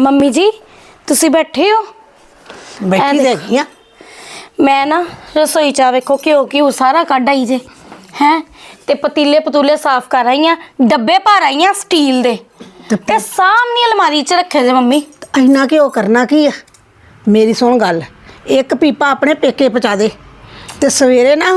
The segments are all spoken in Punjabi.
ਮੰਮੀ ਜੀ ਤੁਸੀਂ ਬੈਠੇ ਹੋ ਬੈਠੀ ਐ ਤੇ ਹੈਗੀ ਆ ਮੈਂ ਨਾ ਰਸੋਈ ਚਾ ਵੇਖੋ ਘਿਓ ਘਿਓ ਸਾਰਾ ਕੱਢ ਆਈ ਜੇ ਹੈ ਤੇ ਪਤੀਲੇ ਪਤੂਲੇ ਸਾਫ਼ ਕਰ ਆਈ ਆ ਡੱਬੇ ਭਰ ਆਈ ਆ ਸਟੀਲ ਦੇ ਤੇ ਸਾਹਮਣੇ ਅਲਮਾਰੀ 'ਚ ਰੱਖੇ ਜੇ ਮੰਮੀ ਇੰਨਾ ਕਿ ਉਹ ਕਰਨਾ ਕੀ ਆ ਮੇਰੀ ਸੁਣ ਗੱਲ ਇੱਕ ਪੀਪਾ ਆਪਣੇ ਪੇਕੇ ਪਹੁੰਚਾ ਦੇ ਤੇ ਸਵੇਰੇ ਨਾ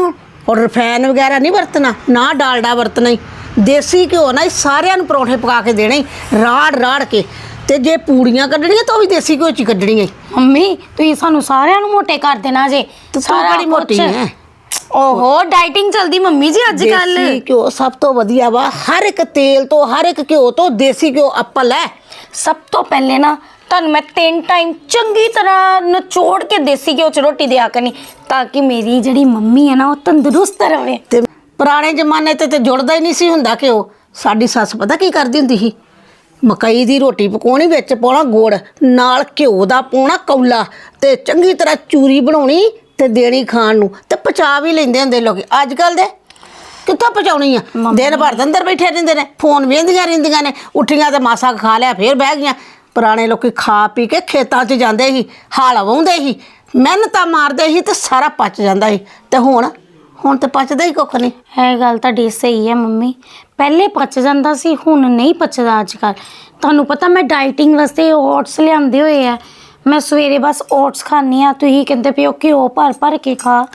ਉਹ ਰਿਫਾਈਨ ਵਗੈਰਾ ਨਹੀਂ ਵਰਤਣਾ ਨਾ ਡਾਲਡਾ ਵਰਤਣਾ ਈ ਦੇਸੀ ਘਿਓ ਨਾ ਈ ਸਾਰਿਆਂ ਨੂੰ ਪਰੌਂਠੇ ਪਕਾ ਕੇ ਦੇਣੇ ਈ, ਰਾੜ ਰਾੜ ਕੇ ਤੇ ਜੇ ਪੂੜੀਆਂ ਕੱਢਣੀਆਂ ਤਾਂ ਉਹ ਵੀ ਦੇਸੀ ਘਿਓ ਚ ਹੀ ਕੱਢਣੀਆਂ ਈ। ਮੰਮੀ ਤੁਸੀਂ ਸਾਨੂੰ ਸਾਰਿਆਂ ਨੂੰ ਮੋਟੇ ਕਰ ਦੇਣਾ ਜੇ। ਤੂੰ ਬੜੀ ਮੋਟੀ ਕੁਛ। ਹੈ ਓਹੋ ਡਾਈਟਿੰਗ ਚਲਦੀ ਮੰਮੀ ਜੀ ਅੱਜ ਕੱਲ ਦੇਸੀ ਘਿਓ ਸਭ ਤੋਂ ਵਧੀਆ ਵਾ। ਹਰ ਇੱਕ ਤੇਲ ਤੋਂ ਹਰ ਇੱਕ ਘਿਓ ਤੋਂ ਦੇਸੀ ਘਿਓ ਅੱਪਲ ਹੈ ਸਭ ਤੋਂ ਪਹਿਲੇ ਨਾ ਤੁਹਾਨੂੰ ਮੈਂ ਤਿੰਨ ਟਾਈਮ ਚੰਗੀ ਤਰ੍ਹਾਂ ਨਚੋੜ ਕੇ ਦੇਸੀ ਘਿਓ ਚ ਰੋਟੀ ਦਿਆ ਕਰਨੀ ਤਾਂ ਕਿ ਮੇਰੀ ਜਿਹੜੀ ਮੰਮੀ ਹੈ ਨਾ ਉਹ ਤੰਦਰੁਸਤ ਰਹੇ ਤੇ ਪੁਰਾਣੇ ਜ਼ਮਾਨੇ ਤੇ ਤੇ ਜੁੜਦਾ ਹੀ ਨਹੀਂ ਸੀ ਹੁੰਦਾ ਘਿਓ। ਸਾਡੀ ਸੱਸ ਪਤਾ ਕੀ ਕਰਦੀ ਹੁੰਦੀ ਸੀ? ਮਕਈ ਦੀ ਰੋਟੀ ਪਕਾਉਣੀ ਵਿੱਚ ਪਾਉਣਾ ਗੁੜ ਨਾਲ ਘਿਓ ਦਾ ਪਾਉਣਾ ਕੌਲਾ ਤੇ ਚੰਗੀ ਤਰ੍ਹਾਂ ਚੂਰੀ ਬਣਾਉਣੀ ਤੇ ਦੇਣੀ ਖਾਣ ਨੂੰ ਤੇ ਪਚਾ ਵੀ ਲੈਂਦੇ ਹੁੰਦੇ ਲੋਕੀ। ਅੱਜ ਕੱਲ ਦੇ ਕਿੱਥੋਂ ਪਚਾਉਣੀ ਆ? ਦਿਨ ਭਰ ਤਾਂ ਅੰਦਰ ਬੈਠੇ ਰਹਿੰਦੇ ਨੇ ਫੋਨ ਵੇਂਦੀਆਂ ਰਹਿੰਦੀਆਂ ਨੇ ਉੱਠੀਆਂ ਤੇ ਮਾਸਾ ਖਾ ਲਿਆ ਫੇਰ ਬਹਿ ਗਈਆਂ। ਪੁਰਾਣੇ ਲੋਕੀ ਖਾ ਪੀ ਕੇ ਖੇਤਾਂ 'ਚ ਜਾਂਦੇ ਸੀ ਹਾਲ ਵਾਉਂਦੇ ਸੀ ਮਿਹਨਤਾਂ ਮਾਰਦੇ ਸੀ ਤੇ ਸਾਰਾ ਪਚ ਜਾਂਦਾ ਸੀ। ਤੇ ਹੁਣ ਹੁਣ ਤੇ ਪਚਦਾ ਹੀ ਕੁੱਖ ਨਹੀਂ। ਇਹ ਗੱਲ ਤੁਹਾਡੀ ਸਹੀ ਹੈ ਮੰਮੀ। ਪਹਿਲੇ ਪਚ ਜਾਂਦਾ ਸੀ ਹੁਣ ਨਹੀਂ ਪਚਦਾ ਅੱਜ ਕੱਲ ਤੁਹਾਨੂੰ ਪਤਾ ਮੈਂ ਡਾਈਟਿੰਗ ਵਾਸਤੇ ਓਟਸ ਲਿਆਂਦੇ ਹੋਏ ਆ। ਮੈਂ ਸਵੇਰੇ ਬਸ ਓਟਸ ਖਾਣੀ ਆ ਤੁਸੀਂ ਕਹਿੰਦੇ ਪਿਓ ਘਿਓ ਭਰ ਭਰ ਕੇ ਖਾ।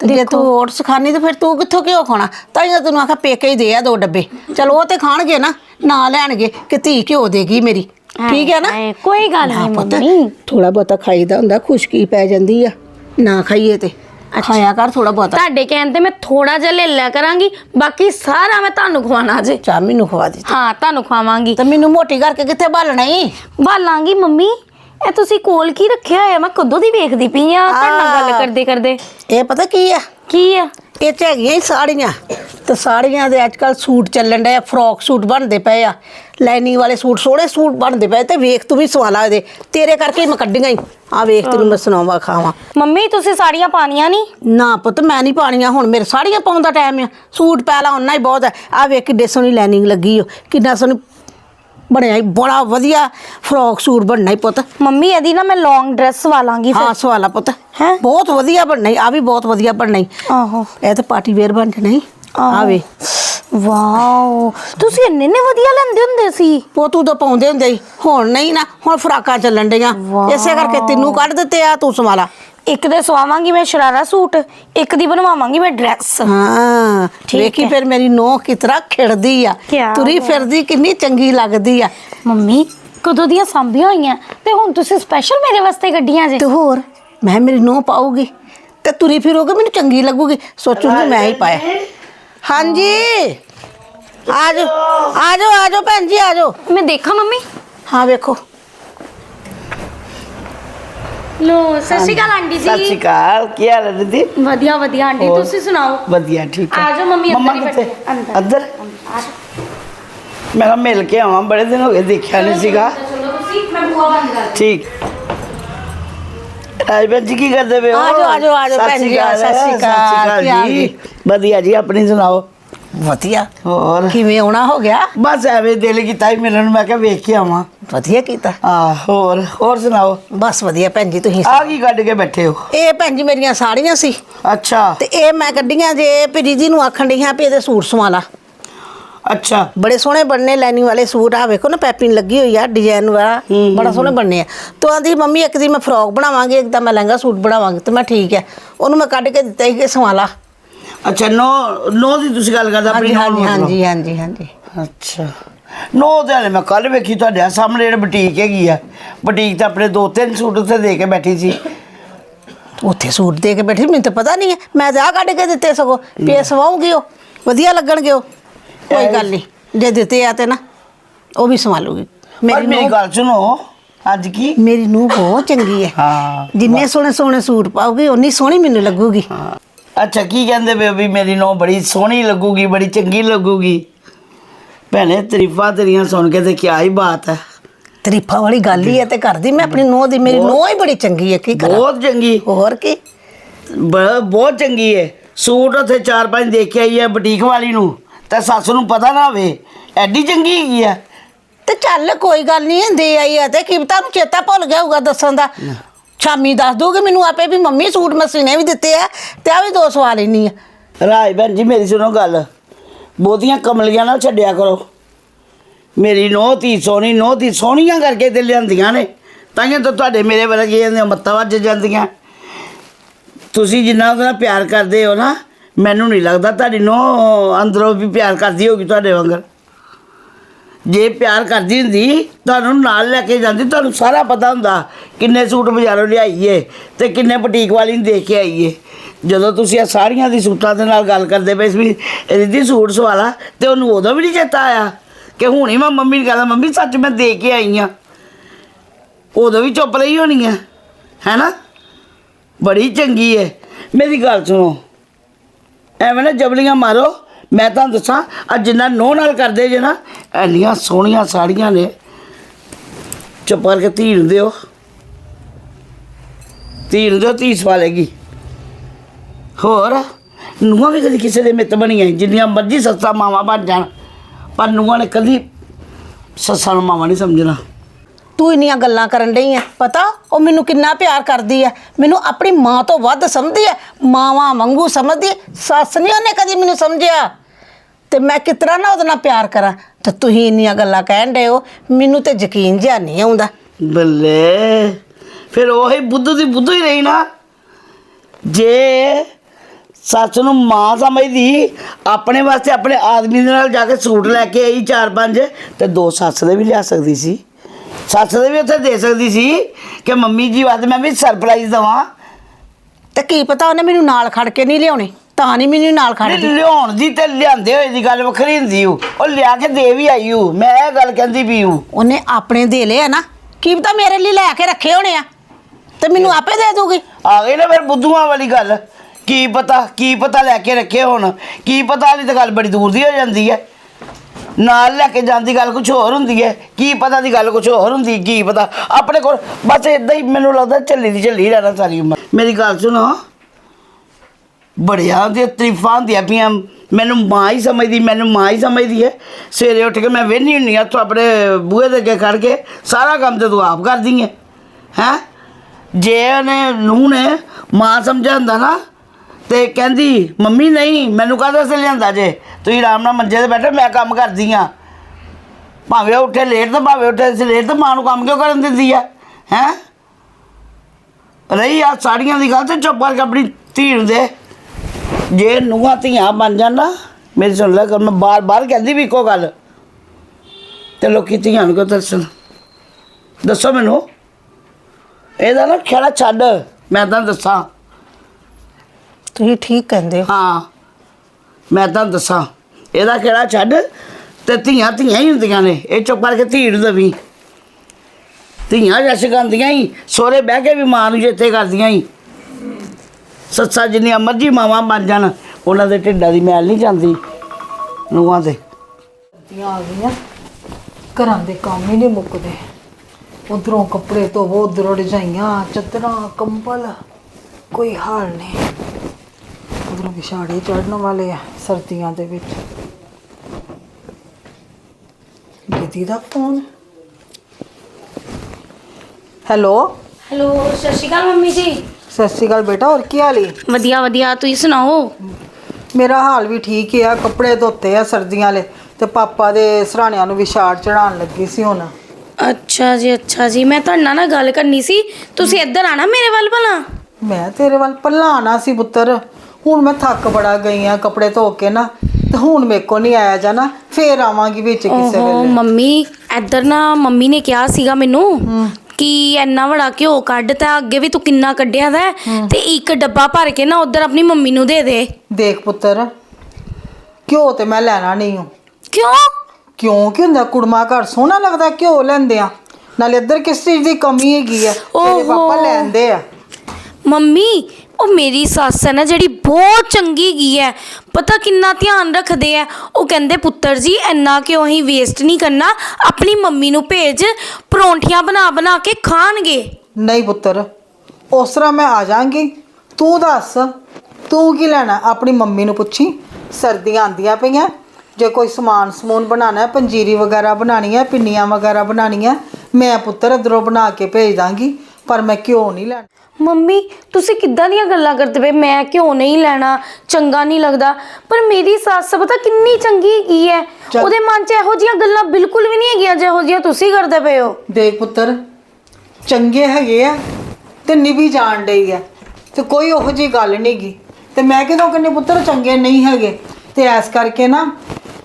ਤੇ ਜੇ ਤੂੰ ਓਟਸ ਖਾਣੀ ਤੇ ਫਿਰ ਤੂੰ ਕਿੱਥੋਂ ਕਿਉਂ ਖਾਣਾ ਤਾਂ ਇਹ ਤੈਨੂੰ ਆਖਾ ਪੇਕੇ ਹੀ ਦੇ ਆ ਦੋ ਡੱਬੇ। ਚਲ ਉਹ ਤੇ ਖਾਣਗੇ ਨਾ ਨਾ ਲੈਣਗੇ ਕਿ ਧੀ ਘਿਓ ਦੇਗੀ ਮੇਰੀ। ਠੀਕ ਹੈ ਨਾ? ਹਾਏ, ਕੋਈ ਗੱਲ ਨਹੀਂ ਹਾਂ ਮੰਮੀ। ਥੋੜਾ ਬਹੁਤਾ ਖਾਈਦਾ ਹੁੰਦਾ ਖੁਸ਼ਕੀ ਪੈ ਜਾਂਦੀ ਆ। ਨਾ ਖਾਈਏ ਤੇ। ਖਾਇਆ ਕਰ ਥੋੜਾ ਬਹੁਤਾ। ਤੁਹਾਡੇ ਕਹਿਣ ਤੇ ਮੈਂ ਥੋੜਾ ਜਿਹਾ ਲੈ ਲਿਆ ਕਰਾਂਗੀ ਬਾਕੀ ਸਾਰਾ ਮੈਂ ਤੁਹਾਨੂੰ ਖਵਾਣਾ ਜੇ। ਚਾਹ ਮੈਨੂੰ ਖਵਾ ਦੇ। ਹਾਂ ਤੁਹਾਨੂੰ ਖਵਾਵਾਂਗੀ। ਤੇ ਮੈਨੂੰ ਮੋਟੀ ਕਰਕੇ ਕਿੱਥੇ ਬਾਲਣਾ ਈ? ਬਾਲਾਂਗੀ ਮੰਮੀ। ਇਹ ਤੁਸੀਂ ਕੋਲ ਕੀ ਰੱਖਿਆ ਹੋਇਆ? ਮੈਂ ਕਦੋਂ ਦੀ ਵੇਖਦੀ ਪਈ ਆ ਤੁਹਾਡੇ ਨਾਲ ਗੱਲ। ਕਰਦੇ ਕਰਦੇ। ਇਹ ਪਤਾ ਕੀ ਆ? ਕੀ ਆ? ਇਹ ਚ ਹੈਗੀਆਂ ਸਾੜੀਆਂ। ਤੇ ਸਾੜੀਆਂ ਦੇ ਅੱਜ ਕੱਲ ਸੂਟ ਚੱਲਣ ਡਏ ਆ ਫਰੋਕ ਸੂਟ ਬਣਦੇ ਪਏ ਆ। ਲਾਈਨਿੰਗ ਵਾਲੇ ਸੂਟ ਸੋਹਣੇ ਸੂਟ ਬਣਦੇ ਪਏ ਤੇ ਵੇਖ ਤੂੰ ਵੀ ਸਵਾਲਾ ਇਹਦੇ ਤੇਰੇ ਕਰਕੇ ਹੀ ਮੈਂ ਕੱਢੀਆਂ ਹੀ ਆ ਵੇਖ ਤੈਨੂੰ ਮੈਂ ਸੁਣਾਵਾ ਖਾਵਾਂ। ਮੰਮੀ ਤੁਸੀਂ ਸਾੜੀਆਂ ਪਾਣੀਆਂ ਨਹੀਂ ਨਾ ਪੁੱਤ ਮੈਂ ਨਹੀਂ ਪਾਣੀਆਂ ਹੁਣ ਮੇਰੇ ਸਾੜੀਆਂ ਪਾਉਣ ਦਾ ਟਾਈਮ ਆ। ਸੂਟ ਪੈ ਲਾ ਉਹਨਾਂ ਹੀ ਬਹੁਤ ਹੈ ਆ ਵੇਖ ਕਿੱਡੇ ਸੋਹਣੀ ਲਾਈਨਿੰਗ ਲੱਗੀ ਓ। ਕਿੰਨਾ ਸੋਹਣੀ ਬਣਿਆ ਈ। ਬੜਾ ਵਧੀਆ ਫਰੋਕ ਸੂਟ ਬਣਨਾ ਹੀ ਪੁੱਤ। ਮੰਮੀ ਇਹਦੀ ਨਾ ਮੈਂ ਲੌਂਗ ਡਰੈਸ ਵਾਲਾਂਗੀ ਹਾਂ ਫਿਰ ਸਵਾਲਾ ਪੁੱਤ। ਹੈਂ? ਬਹੁਤ ਵਧੀਆ ਬਣਨਾ ਈ। ਆ ਵੀ ਬਹੁਤ ਵਧੀਆ ਬਣਨਾ ਈ। ਆਹੋ। ਇਹ ਤਾਂ ਪਾਰਟੀ ਵੇਅਰ ਬਣ ਜਾਣਾ ਈ। ਆ ਆਹੋ। ਵੇ। ਵਾਓ। ਤੁਸੀਂ ਇੰਨੇ ਨੇ ਵਧੀਆ ਲੈਂਦੇ ਹੁੰਦੇ ਸੀ। ਉਹ ਤੂੰ ਤਾਂ ਪਾਉਂਦੇ ਹੁੰਦੇ ਸੀ। ਹੁਣ ਨਹੀਂ ਨਾ ਹੁਣ ਫਰਾਕਾਂ ਚੱਲਣ ਡੀਆਂ ਵਾਹ। ਇਸੇ ਕਰਕੇ ਤੈਨੂੰ ਕੱਢ ਦਿੱਤੇ ਆ ਤੂੰ ਸਵਾਲਾ ਇੱਕ ਦੇ ਸਵਾਵਾਂਗੀ ਮੈਂ ਸ਼ਰਾਰਾ ਸੂਟ ਇੱਕ ਦੀ ਬਣਵਾਵਾਂਗੀ ਮੈਂ ਡਰੈਸ। ਹਾਂ ਠੀਕ ਵੇਖੀ ਹੈ। ਫਿਰ ਮੇਰੀ ਨੋਹ ਕਿਤਰਾ ਖਿੜਦੀ ਆ। ਕਿਆ ਤੁਰੀ ਬਾਤ। ਫਿਰਦੀ ਕਿੰਨੀ ਚੰਗੀ ਲੱਗਦੀ ਆ। ਮੰਮੀ ਕਦੋਂ ਦੀਆਂ ਸਾਂਭੀਆਂ ਹੋਈਆਂ? ਤੇ ਹੁਣ ਤੁਸੀਂ ਸਪੈਸ਼ਲ ਮੇਰੇ ਵਾਸਤੇ ਗੱਡੀਆਂ ਜੇ। ਤੇ ਹੋਰ ਮੈਂ ਕਿਹਾ ਮੇਰੀ ਨੋਹ ਪਾਉਗੀ ਤੇ ਤੁਰੀ ਫਿਰੋਗੇ ਮੈਨੂੰ ਚੰਗੀ ਲੱਗੂਗੀ। ਸੋਚੂਗੀ ਮੈਂ ਹੀ ਪਾਇਆ। ਹਾਂਜੀ। ਆਜੋ ਆਜੋ ਆਜੋ ਭੈਣ ਜੀ ਆਜੋ। ਮੈਂ ਦੇਖਾਂ ਮੰਮੀ। ਹਾਂ ਵੇਖੋ। ਲੋ ਸਤਿ ਸ਼੍ਰੀ ਅਕਾਲ ਆਂਟੀ ਸਤਿ ਸ਼੍ਰੀ ਜੀ ਅਕਾਲ ਕੀ ਹਾਲ ਹੈ ਦੀਦੀ? ਵਧੀਆ ਵਧੀਆ ਆਂਟੀ ਹੋਰ? ਤੁਸੀਂ ਸੁਣਾਓ? ਵਧੀਆ ਠੀਕ ਹੈ। ਆ ਜਾਓ ਮੰਮੀ ਅੰਦਰ ਹੀ ਕਿੱਥੇ? ਬੈਠੇ ਅੰਦਰ। ਅੰਦਰ? ਆ ਜਾਓ। ਮੈਂ ਕਿਹਾ ਮਿਲ ਕੇ ਆਵਾਂ ਬੜੇ ਦਿਨ ਹੋ ਗਏ ਦੇਖਿਆ ਨਹੀਂ ਸੀਗਾ। ਚਲੋ ਤੁਸੀਂ ਮੈਂ ਬੂਆ ਬੰਦ ਕਰ ਠੀਕ। ਰਾਜਵਰ ਜੀ ਕੀ ਕਰਦੇ ਪਏ ਹੋ? ਆਜੋ, ਆਜੋ, ਆਜੋ, ਸਤਿ ਭੈਣ ਜੀ, ਸ਼੍ਰੀ ਅਕਾਲ, ਸਤਿ ਸ਼੍ਰੀ ਅਕਾਲ, ਕੀ ਹਾਲ ਜੀ? ਵਧੀਆ ਜੀ ਆਪਣੀ ਸੁਣਾਓ? ਵਧੀਆ। ਹੋਰ? ਕਿਵੇਂ ਆਉਣਾ ਹੋ ਗਿਆ? ਬਸ ਐਵੇਂ ਦਿਲ ਕੀਤਾ ਹੀ ਮਿਲਣ ਨੂੰ, ਮੈਂ ਕਿਹਾ ਵੇਖ ਕੇ ਆਵਾਂ। ਵਧੀਆ ਕੀਤਾ। ਆ ਹੋਰ? ਹੋਰ ਸੁਣਾਓ? ਬਸ ਵਧੀਆ ਭੈਣ ਜੀ ਤੁਸੀਂ ਆ ਕੀ ਕੱਢ ਕੇ ਬੈਠੇ ਹੋ? ਇਹ ਭੈਣ ਜੀ ਮੇਰੀਆਂ ਸਾੜੀਆਂ ਸੀ। ਅੱਛਾ। ਤੇ ਇਹ ਮੈਂ ਕੱਢੀਆਂ ਜੇ ਜੀ ਨੂੰ ਆਖਣ ਡਈ ਹਾਂ ਵੀ ਇਹਦੇ ਸੂਟ ਸਵਾਲਾ ਅੱਛਾ। ਬੜੇ ਸੋਹਣੇ ਬਣਨੇ ਲਾਈਨਿੰਗ ਵਾਲੇ ਸੂਟ ਆ ਵੇਖੋ ਨਾ ਪੈਪਿੰਗ ਲੱਗੀ ਹੋਈ ਆ ਡਿਜ਼ਾਈਨ ਵਾਲਾ। ਬੜਾ ਸੋਹਣੇ ਬਣਨੇ ਆ। ਤੋ ਆਂਦੀ ਮੰਮੀ ਇੱਕ ਦੀ ਮੈਂ ਫਰੋਕ ਬਣਾਵਾਂਗੀ ਇੱਕ ਤਾਂ ਮੈਂ ਲਹਿੰਗਾ ਸੂਟ ਬਣਾਵਾਂਗੀ। ਤੇ ਮੈਂ ਠੀਕ ਹੈ ਉਹਨੂੰ ਮੈਂ ਕੱਢ ਕੇ ਦਿੱਤਾ ਸੀ ਕਿ ਸਵਾਲਾ। ਅੱਛਾ ਨੋ ਨੋ ਦੀ ਤੁਸੀਂ ਗੱਲ ਕਰਦੇ ਆਪਣੀ ਹਾਂਜੀ ਨੌਂ ਹਾਂਜੀ ਨੂੰ। ਹਾਂਜੀ ਹਾਂਜੀ ਹਾਂਜੀ। ਅੱਛਾ। ਨੋ ਤੇ ਹਲੇ ਮੈਂ ਕੱਲ ਵੇਖੀ ਤੁਹਾਡੇ ਸਾਹਮਣੇ ਜਿਹੜਾ ਬੁਟੀਕ ਹੈਗੀ ਆ। ਬੁਟੀਕ ਤੇ ਆਪਣੇ ਦੋ ਤਿੰਨ ਸੂਟ ਉੱਥੇ ਦੇ ਕੇ ਬੈਠੀ ਸੀ। ਉੱਥੇ ਸੂਟ ਦੇ ਕੇ ਬੈਠੀ ਮੈਨੂੰ ਤਾਂ ਪਤਾ ਨਹੀਂ ਹੈ। ਮੈਂ ਤਾਂ ਆ ਕੱਢ ਕੇ ਦਿੱਤੇ ਸਗੋ। ਪੇ ਸਵਾਉਂਗੀ ਉਹ? ਵਧੀਆ ਲੱਗਣਗੇ ਉਹ? ਕੋਈ ਗੱਲ ਨਹੀਂ ਜੇ ਦਿੱਤੇ ਆ ਤੇ ਨਾ ਉਹ ਵੀ ਸੰਭਾਲੂਗੀ। ਪਰ ਮੇਰੀ ਮੇਰੀ ਨੂੰਹ ਗੱਲ ਸੁਣੋ ਅੱਜ ਕੀ? ਮੇਰੀ ਨੂੰ ਬਹੁਤ ਚੰਗੀ ਹੈ। ਹਾਂ ਜਿੰਨੇ ਸੋਹਣੇ ਸੋਹਣੇ ਸੂਟ ਪਾਉਗੀ ਉਨੀ ਸੋਹਣੀ ਮੈਨੂੰ ਲੱਗੂਗੀ। ਅੱਛਾ ਕੀ ਕਹਿੰਦੇ ਪਏ ਹੋ ਵੀ ਮੇਰੀ ਨੋ ਬੜੀ ਸੋਹਣੀ ਲੱਗੂਗੀ ਬੜੀ ਚੰਗੀ ਲੱਗੂਗੀ? ਭੈਣੇ ਤਾਰੀਫਾਂ ਤੇਰੀਆਂ ਸੁਣ ਕੇ ਤੇ ਕਿਆ ਹੀ ਬਾਤ ਹੈ। ਤਰੀਫਾ ਵਾਲੀ ਗੱਲ ਹੀ ਹੈ ਤੇ ਕਰਦੀ ਮੈਂ ਆਪਣੀ ਨੂੰਹ ਦੀ। ਮੇਰੀ ਨੂੰਹ ਹੀ ਬੜੀ ਚੰਗੀ ਹੈ ਕੀ ਕਰਾਂ? ਬਹੁਤ ਚੰਗੀ। ਹੋਰ ਕੀ? ਬ- ਬਹੁਤ ਚੰਗੀ ਹੈ। ਸੂਟ ਉੱਥੇ ਚਾਰ ਪੰਜ ਦੇਖ ਕੇ ਆਈ ਹੈ ਬੁਟੀਕ ਵਾਲੀ ਨੂੰ। ਤੇ ਸੱਸ ਨੂੰ ਪਤਾ ਨਾ ਹੋਵੇ ਐਡੀ ਚੰਗੀ ਹੈਗੀ ਆ। ਤੇ ਚੱਲ ਕੋਈ ਗੱਲ ਨਹੀਂ ਦੇ ਆਈ ਆ ਤੇ ਕੀ ਪਤਾ ਨੂੰ ਚੇਤਾ ਭੁੱਲ ਗਿਆ ਹੋਊਗਾ ਦੱਸਣ ਦਾ। ਸ਼ਾਮੀ ਦੱਸ ਦੋਗੇ ਮੈਨੂੰ ਆਪੇ ਵੀ ਮੰਮੀ ਸੂਟ ਮਸੀਨੇ ਵੀ ਦਿੱਤੇ ਆ ਤੇ ਆ ਵੀ ਦੋ ਸਵਾ ਲੈਣੀ ਆ। ਰਾਜ ਭੈਣ ਜੀ ਮੇਰੀ ਸੁਣੋ ਗੱਲ। ਬਹੁਤੀਆਂ ਕਮਲੀਆਂ ਨਾ ਛੱਡਿਆ ਕਰੋ। ਮੇਰੀ ਨੋਹ ਧੀ ਸੋਹਣੀ ਨੋਹ ਧੀ ਸੋਹਣੀਆਂ ਕਰਕੇ ਤੇ ਲਿਆਂਦੀਆਂ ਨੇ। ਤਾਂਹੀਓ ਤਾਂ ਤੁਹਾਡੇ ਮੇਰੇ ਵਰਗੀਆਂ ਦੀਆਂ ਮੱਤਾਂ ਵੱਜ ਜਾਂਦੀਆਂ। ਤੁਸੀਂ ਜਿੰਨਾ ਉਹਦਾ ਪਿਆਰ ਕਰਦੇ ਹੋ ਨਾ ਮੈਨੂੰ ਨਹੀਂ ਲੱਗਦਾ ਤੁਹਾਡੀ ਨੂੰ ਅੰਦਰੋਂ ਵੀ ਪਿਆਰ ਕਰਦੀ ਹੋਗੀ ਤੁਹਾਡੇ ਵਾਂਗਰ। ਜੇ ਪਿਆਰ ਕਰਦੀ ਹੁੰਦੀ, ਤੁਹਾਨੂੰ ਨਾਲ ਲੈ ਕੇ ਜਾਂਦੀ, ਤੁਹਾਨੂੰ ਸਾਰਾ ਪਤਾ ਹੁੰਦਾ ਕਿੰਨੇ ਸੂਟ ਬਾਜ਼ਾਰੋਂ ਲਿਆਈਏ ਤੇ ਕਿੰਨੇ ਬੁਟੀਕ ਵਾਲੀ ਨੂੰ ਦੇ ਕੇ ਆਈਏ। ਜਦੋਂ ਤੁਸੀਂ ਆ ਸਾਰੀਆਂ ਦੀ ਸੂਟਾਂ ਦੇ ਨਾਲ ਗੱਲ ਕਰਦੇ ਪਏ ਸੀ ਵੀ ਰਿੱਧੀ ਸੂਟ ਸਵਾਲਾ ਤੇ ਉਹਨੂੰ ਉਦੋਂ ਵੀ ਨਹੀਂ ਚੇਤਾ ਆਇਆ ਕਿ ਹੁਣੇ ਮੈਂ ਮੰਮੀ ਨੂੰ ਕਹਿੰਦਾ, ਮੰਮੀ, ਸੱਚ ਮੈਂ ਦੇ ਕੇ ਆਈ ਆ। ਉਦੋਂ ਵੀ ਚੁੱਪ ਰਹੀ ਹੋਣੀ ਹੈ ਹੈਨਾ? ਬੜੀ ਚੰਗੀ ਹੈ ਮੇਰੀ ਗੱਲ ਸੁਣੋ ਐਵੇਂ ਨਾ ਜਬਲੀਆਂ ਮਾਰੋ। ਮੈਂ ਤੁਹਾਨੂੰ ਦੱਸਾਂ, ਅੱਜ ਜਿੰਨਾ ਨੋਹ ਨਾਲ ਕਰਦੇ ਜੇ ਨਾ ਇੰਨੀਆਂ ਸੋਹਣੀਆਂ ਸਾੜੀਆਂ ਨੇ। ਚੁੱਪ ਕਰਕੇ ਧੀ ਨੂੰ ਦਿਓ। ਧੀ ਨੂੰ ਦਿਓ, ਧੀ ਸਵਾਲੇਗੀ। ਹੋਰ, ਨੂੰਹਾਂ ਵੀ ਕਦੀ ਕਿਸੇ ਦੇ ਮਿੱਤ ਬਣੀਆਂ ਜਿੰਨੀਆਂ ਮਰਜ਼ੀ ਸੱਸਾਂ ਮਾਵਾਂ ਬਣ ਜਾਣ, ਪਰ ਨੂੰਹਾਂ ਨੇ ਕਦੀ ਸੱਸਾਂ ਨੂੰ ਮਾਵਾਂ ਨਹੀਂ ਸਮਝਣਾ। ਤੂੰ ਇੰਨੀਆਂ ਗੱਲਾਂ ਕਰਨ ਡਈ ਆ ਪਤਾ? ਉਹ ਮੈਨੂੰ ਕਿੰਨਾ ਪਿਆਰ ਕਰਦੀ ਆ ਮੈਨੂੰ ਆਪਣੀ ਮਾਂ ਤੋਂ ਵੱਧ ਸਮਝਦੀ ਆ ਮਾਵਾਂ ਵਾਂਗੂ ਸਮਝਦੀ ਆ। ਸੱਸ ਨਹੀਂ ਉਹਨੇ ਕਦੀ ਮੈਨੂੰ ਸਮਝਿਆ। ਤੇ ਮੈਂ ਕਿਸ ਤਰ੍ਹਾਂ ਨਾ ਉਹਦੇ ਨਾਲ ਪਿਆਰ ਕਰਾਂ। ਤੇ ਤੁਸੀਂ ਇੰਨੀਆਂ ਗੱਲਾਂ ਕਹਿਣ ਡਏ ਹੋ। ਮੈਨੂੰ ਤੇ ਯਕੀਨ ਜਿਹਾ ਨਹੀਂ ਆਉਂਦਾ। ਬੱਲੇ, ਫਿਰ ਉਹੀ ਬੁੱਧ ਦੀ ਬੁੱਧ ਹੀ ਰਹੀ ਨਾ। ਜੇ ਸੱਸ ਨੂੰ ਮਾਂ ਸਮਝਦੀ, ਆਪਣੇ ਵਾਸਤੇ ਆਪਣੇ ਆਦਮੀ ਦੇ ਨਾਲ ਜਾ ਕੇ ਸੂਟ ਲੈ ਕੇ ਆਈ ਚਾਰ ਪੰਜ, ਤੇ ਦੋ ਸੱਸ ਦੇ ਵੀ ਲਿਆ ਸਕਦੀ ਸੀ। ਸੱਸ ਦੇ ਵੀ ਉੱਥੇ ਦੇ ਸਕਦੀ ਸੀ ਕਿ ਮੰਮੀ ਜੀ ਵਾਸਤੇ ਮੈਂ ਵੀ ਸਰਪ੍ਰਾਈਜ਼ ਦਵਾਂ। ਤੇ ਕੀ ਪਤਾ ਉਹਨੇ ਮੈਨੂੰ ਨਾਲ ਖੜ ਕੇ ਨਹੀਂ ਲਿਆਉਣੇ ਤਾਂ ਨਹੀਂ ਮੈਨੂੰ ਨਾਲ ਖੜਦੀ। ਲਿਆਉਣ ਦੀ ਤੇ ਲਿਆਂਦੇ ਹੋਏ ਦੀ ਗੱਲ ਵੱਖਰੀ ਹੁੰਦੀ ਓ ਉਹ ਲਿਆ ਕੇ ਦੇ ਵੀ ਆਈ ਓ ਮੈਂ ਇਹ ਗੱਲ ਕਹਿੰਦੀ ਵੀ ਓ ਉਹਨੇ ਆਪਣੇ ਦੇ ਲਏ ਆ ਨਾ ਕੀ ਪਤਾ ਮੇਰੇ ਲਈ ਲੈ ਕੇ ਰੱਖੇ ਹੋਣੇ ਆ। ਤੇ ਮੈਨੂੰ ਆਪੇ ਦੇ ਦੂਗੀ ਆ ਗਈ ਨਾ ਫਿਰ ਬੁੱਧੂਆਂ ਵਾਲੀ ਗੱਲ। ਕੀ ਪਤਾ ਕੀ ਪਤਾ ਲੈ ਕੇ ਰੱਖੇ ਹੁਣ। ਕੀ ਪਤਾ ਵਾਲੀ ਤਾਂ ਗੱਲ ਬੜੀ ਦੂਰ ਦੀ ਹੋ ਜਾਂਦੀ ਹੈ। ਨਾਲ ਲੈ ਕੇ ਜਾਂਦੀ ਗੱਲ ਕੁਝ ਹੋਰ ਹੁੰਦੀ ਹੈ। ਕੀ ਪਤਾ ਦੀ ਗੱਲ ਕੁਝ ਹੋਰ ਹੁੰਦੀ, ਕੀ ਪਤਾ। ਆਪਣੇ ਕੋਲ ਬਸ ਇਦਾਂ ਹੀ ਮੈਨੂੰ ਲੱਗਦਾ ਝੱਲੀ ਦੀ ਝੱਲੀ ਰਹਿਣਾ ਸਾਰੀ ਉਮਰ। ਮੇਰੀ ਗੱਲ ਸੁਣੋ। ਬੜਿਆ ਦੇ ਤਰੀਫਾਂ ਹੁੰਦੀਆਂ ਪਈਆਂ। ਮੈਨੂੰ ਮਾਂ ਹੀ ਸਮਝਦੀ, ਮੈਨੂੰ ਮਾਂ ਹੀ ਸਮਝਦੀ ਹੈ। ਸਵੇਰੇ ਉੱਠ ਕੇ ਮੈਂ ਵੇਹਨੀ ਹੁੰਨੀ ਆ ਤੂੰ ਆਪਣੇ ਬੂਹੇ ਦੇ ਅੱਗੇ ਖੜ ਕੇ ਸਾਰਾ ਕੰਮ ਤੇ ਤੂੰ ਆਪ ਕਰਦੀ ਹੈ। ਹੈ? ਜੇ ਉਹਨੇ ਨੂੰ ਨੇ ਮਾਂ ਸਮਝਾਉਂਦਾ ਨਾ ਤੇ ਕਹਿੰਦੀ, ਮੰਮੀ ਨਹੀਂ, ਮੈਨੂੰ ਕਾਹਦੇ ਸੇ ਲਿਆਂਦਾ ਜੇ? ਤੁਸੀਂ ਆਰਾਮ ਨਾਲ ਮੰਜੇ ਤੇ ਬੈਠੋ, ਮੈਂ ਕੰਮ ਕਰਦੀ ਆ। ਭਾਵੇਂ ਉਹ ਉੱਠੇ ਲੇਟ ਤੇ, ਭਾਵੇਂ ਉੱਠੇ ਸੀ ਲੇਟ ਤੇ, ਮਾਂ ਨੂੰ ਕੰਮ ਕਿਉਂ ਕਰਨ ਦਿੰਦੀ ਆ? ਹੈ? ਰਹੀ ਆ ਸਾੜੀਆਂ ਦੀ ਗੱਲ ਤੇ ਚੁੱਪ ਕਰਕੇ ਆਪਣੀ ਧੀ ਨੂੰ ਦੇ। ਜੇ ਨੂੰਹਾਂ ਧੀਆਂ ਬਣ ਜਾਣ ਨਾ, ਮੇਰੀ ਸੁਣ ਲੈ ਗੱਲ, ਮੈਂ ਬਾਰ ਬਾਰ ਕਹਿੰਦੀ ਵੀ ਇੱਕੋ ਗੱਲ। ਤੇ ਲੋਕੀ ਧੀਆਂ ਨੂੰ ਕਿਉਂ ਦੱਸਣ ਦੱਸੋ ਮੈਨੂੰ। ਇਹਦਾ ਨਾ ਖੇੜਾ ਛੱਡ, ਮੈਂ ਤਾਂ ਦੱਸਾਂ। ਤੁਸੀਂ ਠੀਕ ਕਹਿੰਦੇ ਹੋ। ਹਾਂ। ਮੈਂ ਤਾਂ ਦੱਸਾਂ ਇਹਦਾ ਕਿਹੜਾ ਛੱਡ? ਤੇ ਧੀਆਂ ਧੀਆਂ ਹੀ ਹੁੰਦੀਆਂ ਨੇ ਇਹ ਚੁੱਪ ਕਰਕੇ ਧੀ ਨੂੰ ਦਵੀ। ਧੀਆਂ ਜਸ ਗਾਉਂਦੀਆਂ ਹੀ ਸੋਰੇ ਬਹਿ ਕੇ ਵੀ ਮਾਂ ਨੂੰ ਜਿੱਥੇ ਕਰਦੀਆਂ ਹੀ। ਸੱਸਾ ਜਿੰਨੀਆਂ ਮਰਜ਼ੀ ਮਾਵਾਂ ਬਣ ਜਾਣ ਉਹਨਾਂ ਦੇ ਢਿੱਡਾਂ ਦੀ ਮੈਲ ਨਹੀਂ ਜਾਂਦੀ ਨੂੰਹਾਂ ਤੇ ਦੀਆਂ ਆ ਗਈਆਂ ਘਰਾਂ ਦੇ ਕੰਮ ਹੀ ਨਹੀਂ ਮੁੱਕਦੇ। ਉਧਰੋਂ ਕੱਪੜੇ ਧੋਵੋ ਉਧਰੋਂ ਰਜਾਈਆਂ ਚੱਦਰਾਂ ਕੰਬਲ ਕੋਈ ਹਾਲ ਨਹੀਂ। ਉਧਰੋਂ ਵਿਛਾੜੇ ਚੜਨ ਵਾਲੇ ਆ ਸਰਦੀਆਂ ਦੇ ਵਿੱਚ। ਦੀਦੀ ਦਾ ਫੋਨ। ਹੈਲੋ? ਹੈਲੋ ਸਤਿ ਸ਼੍ਰੀ ਅਕਾਲ ਮੰਮੀ ਜੀ। ਸਤਿ ਸ਼੍ਰੀ ਅਕਾਲ ਬੇਟਾ ਹੋਰ ਕੀ ਹਾਲ ਵਧੀਆ ਵਧੀਆ ਤੁਸੀਂ ਸੁਣਾਓ? ਮੇਰਾ ਹਾਲ ਵੀ ਠੀਕ ਹੀ ਆ ਕੱਪੜੇ ਧੋਤੇ ਆ ਸਰਦੀਆਂ ਵਾਲੇ ਤੇ ਪਾਪਾ ਦੇ ਸਰਾਣਿਆਂ ਨੂੰ ਵਿਛਾੜ ਚੜਾਉਣ ਲੱਗੀ ਸੀ ਹੁਣ। ਅੱਛਾ ਜੀ ਅੱਛਾ ਜੀ ਮੈਂ ਤੁਹਾਡੇ ਨਾਲ ਨਾ ਗੱਲ ਕਰਨੀ ਸੀ। ਤੁਸੀਂ ਇੱਧਰ ਆਣਾ ਮੇਰੇ ਵੱਲ ਭਲਾ? ਮੈਂ ਤੇਰੇ ਵੱਲ ਪਲਾਣਾ ਸੀ ਪੁੱਤਰ। ਹੁਣ ਮੈਂ ਥੱਕ ਬੜਾ ਗਈ ਆ ਕੱਪੜੇ ਧੋ ਕੇ ਨਾ ਤੇ ਹੁਣ ਮੇਰੇ ਕੋ ਨਹੀਂ ਆਇਆ ਜਾਣਾ ਫੇਰ ਆਵਾਂਗੀ ਵਿੱਚ ਕਿਸੇ ਓਹੋ ਵੇਲੇ। ਮੰਮੀ ਇੱਧਰ ਨਾ ਮੰਮੀ ਨੇ ਕਿਹਾ ਸੀਗਾ ਮੈਨੂੰ ਕਿ ਇੰਨਾ ਵੜਾ ਘਿਓ ਕੱਢ ਤਾਂ ਅੱਗੇ ਵੀ ਤੂੰ ਕਿੰਨਾ ਕੱਢਿਆ ਦਾ ਹੈ, ਤੇ ਇੱਕ ਡੱਬਾ ਭਰ ਕੇ ਨਾ ਉਧਰ ਆਪਣੀ ਮੰਮੀ ਨੂੰ ਦੇ ਦੇ। ਦੇਖ ਪੁੱਤਰ ਘਿਓ ਤੇ ਮੈਂ ਲੈਣਾ ਨਹੀਂ ਹੂੰ ਕਿਉਂ? ਕਿਉਂ? ਕਿ ਹੁੰਦਾ? ਕੁੜਮਾ ਘਰ ਸੋਹਣਾ ਲੱਗਦਾ ਘਿਓ ਲੈਂਦੇ ਆ। ਨਾਲੇ ਇੱਧਰ ਕਿਸ ਚੀਜ਼ ਦੀ ਕਮੀ ਹੈਗੀ ਆ? ਤੇਰੇ ਪਾਪਾ ਓਹੋ। ਲੈਂਦੇ ਆ। ਮੰਮੀ ਉਹ ਮੇਰੀ ਸੱਸ ਹੈ ਨਾ, ਜਿਹੜੀ ਬਹੁਤ ਚੰਗੀ ਗੀ ਹੈ। ਪਤਾ ਕਿੰਨਾ ਧਿਆਨ ਰੱਖਦੇ ਆ ਉਹ ਕਹਿੰਦੇ, ਪੁੱਤਰ ਜੀ, ਇੰਨਾ ਕਿਉਂ ਹੀ ਵੇਸਟ ਨਹੀਂ ਕਰਨਾ? ਆਪਣੀ ਮੰਮੀ ਨੂੰ ਭੇਜ, ਪਰੌਂਠੀਆਂ ਬਣਾ ਬਣਾ ਕੇ ਖਾਣਗੇ। ਨਹੀਂ ਪੁੱਤਰ, ਉਸ ਤਰ੍ਹਾਂ ਮੈਂ ਆ ਜਾਾਂਗੀ ਤੂੰ ਦੱਸ, ਤੂੰ ਕੀ ਲੈਣਾ? ਆਪਣੀ ਮੰਮੀ ਨੂੰ ਪੁੱਛੀ। ਸਰਦੀਆਂ ਆਂਦੀਆਂ ਪਈਆਂ। ਜੇ ਕੋਈ ਸਮਾਨ ਸਮੂਨ ਬਣਾਉਣਾ ਹੈ, ਪੰਜੀਰੀ ਵਗੈਰਾ ਬਣਾਉਣੀ ਹੈ, ਪਿੰਨੀਆਂ ਵਗੈਰਾ ਬਣਾਉਣੀਆਂ, ਮੈਂ ਪੁੱਤਰ ਇੱਧਰੋਂ ਬਣਾ ਕੇ ਭੇਜ ਦਾਂਗੀ। ਪਰ ਮੈਂ ਘਿਓ ਨਹੀਂ ਲੈਣਾ। ਮੰਮੀ ਤੁਸੀਂ ਕਿੱਦਾਂ ਦੀਆਂ ਗੱਲਾਂ ਕਰਦੇ ਪਏ? ਮੈਂ ਕਿਉਂ ਨਹੀਂ ਲੈਣਾ ਚੰਗਾ ਨਹੀਂ ਲੱਗਦਾ। ਪਰ ਮੇਰੀ ਸੱਸ ਪਤਾ ਕਿੰਨੀ ਚੰਗੀ ਹੈਗੀ ਹੈ ਚੱਲ। ਉਹਦੇ ਮਨ 'ਚ ਇਹੋ ਜਿਹੀਆਂ ਗੱਲਾਂ ਬਿਲਕੁਲ ਵੀ ਨਹੀਂ ਹੈਗੀਆਂ ਜਿਹੋ ਜਿਹੀਆਂ ਤੁਸੀਂ ਕਰਦੇ ਪਏ ਹੋ। ਦੇਖ ਪੁੱਤਰ ਚੰਗੇ ਹੈਗੇ ਆ ਤੇ ਨਿਭੀ ਜਾਣ ਡਈ ਆ। ਤੇ ਕੋਈ ਉਹੋ ਜੀ ਗੱਲ ਨਹੀਂ ਗੀ। ਤੇ ਮੈਂ ਕਿਦੋਂ ਕਹਿੰਦੀ ਪੁੱਤਰ ਚੰਗੇ ਨਹੀਂ ਹੈਗੇ। ਤੇ ਐਸ ਕਰਕੇ ਨਾ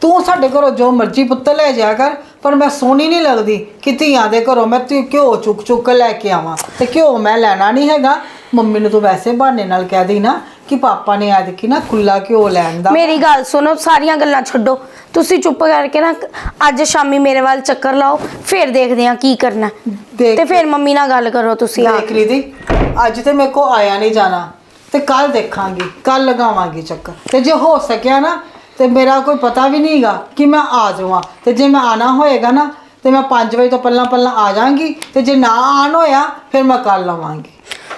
ਤੂੰ ਸਾਡੇ ਘਰੋਂ ਜੋ ਮਰਜ਼ੀ ਪੁੱਤਰ ਲੈ ਜਾ ਕਰ ਪਰ ਮੈਂ ਸੋਹਣੀ ਨਹੀਂ ਲੱਗਦੀ ਕਿ ਧੀਆਂ ਦੇ ਘਰੋਂ ਮੈਂ ਤੇ ਘਿਓ ਚੁੱਕ ਚੁੱਕ ਕੇ ਲੈ ਕੇ ਆਵਾਂ। ਤੇ ਘਿਓ ਮੈਂ ਲੈਣਾ ਨਹੀਂ ਹੈਗਾ। ਮੰਮੀ ਨੂੰ ਤੂੰ ਵੈਸੇ ਬਹਾਨੇ ਨਾਲ ਕਹਿ ਦੇਈ ਨਾ ਕਿ ਪਾਪਾ ਨੇ ਐਤਕੀ ਨਾ ਖੁੱਲਾ ਘਿਓ ਲੈਣ ਦਾ। ਮੇਰੀ ਗੱਲ ਸੁਣੋ ਸਾਰੀਆਂ ਗੱਲਾਂ ਛੱਡੋ। ਤੁਸੀਂ ਚੁੱਪ ਕਰਕੇ ਨਾ ਅੱਜ ਸ਼ਾਮੀ ਮੇਰੇ ਵੱਲ ਚੱਕਰ ਲਾਓ ਫਿਰ ਦੇਖਦੇ ਹਾਂ ਕੀ ਕਰਨਾ। ਦੇਖ ਤੇ ਫਿਰ ਮੰਮੀ ਨਾਲ ਗੱਲ ਕਰੋ ਤੁਸੀਂ ਆ। ਦੇਖ ਲਈ ਦੀ ਅੱਜ ਤੇ ਮੇਰੇ ਕੋ ਆਇਆ ਨਹੀਂ ਜਾਣਾ। ਤੇ ਕੱਲ ਦੇਖਾਂਗੀ ਕੱਲ ਲਗਾਵਾਂਗੀ ਚੱਕਰ। ਤੇ ਜੇ ਹੋ ਸਕਿਆ ਨਾ ਤੇ ਮੇਰਾ ਕੋਈ ਪਤਾ ਵੀ ਨਹੀਂਗਾ ਕਿ ਮੈਂ ਆ ਜਾਵਾਂ। ਤੇ ਜੇ ਮੈਂ ਆਣਾ ਹੋਏਗਾ ਨਾ ਤੇ ਮੈਂ 5 ਵਜੇ ਤੋਂ ਪਹਿਲਾਂ ਪਹਿਲਾਂ ਆ ਜਾਾਂਗੀ ਤੇ ਜੇ ਨਾ ਆਣ ਹੋਇਆ ਫਿਰ ਮੈਂ ਕੱਲ ਲਵਾਂਗੀ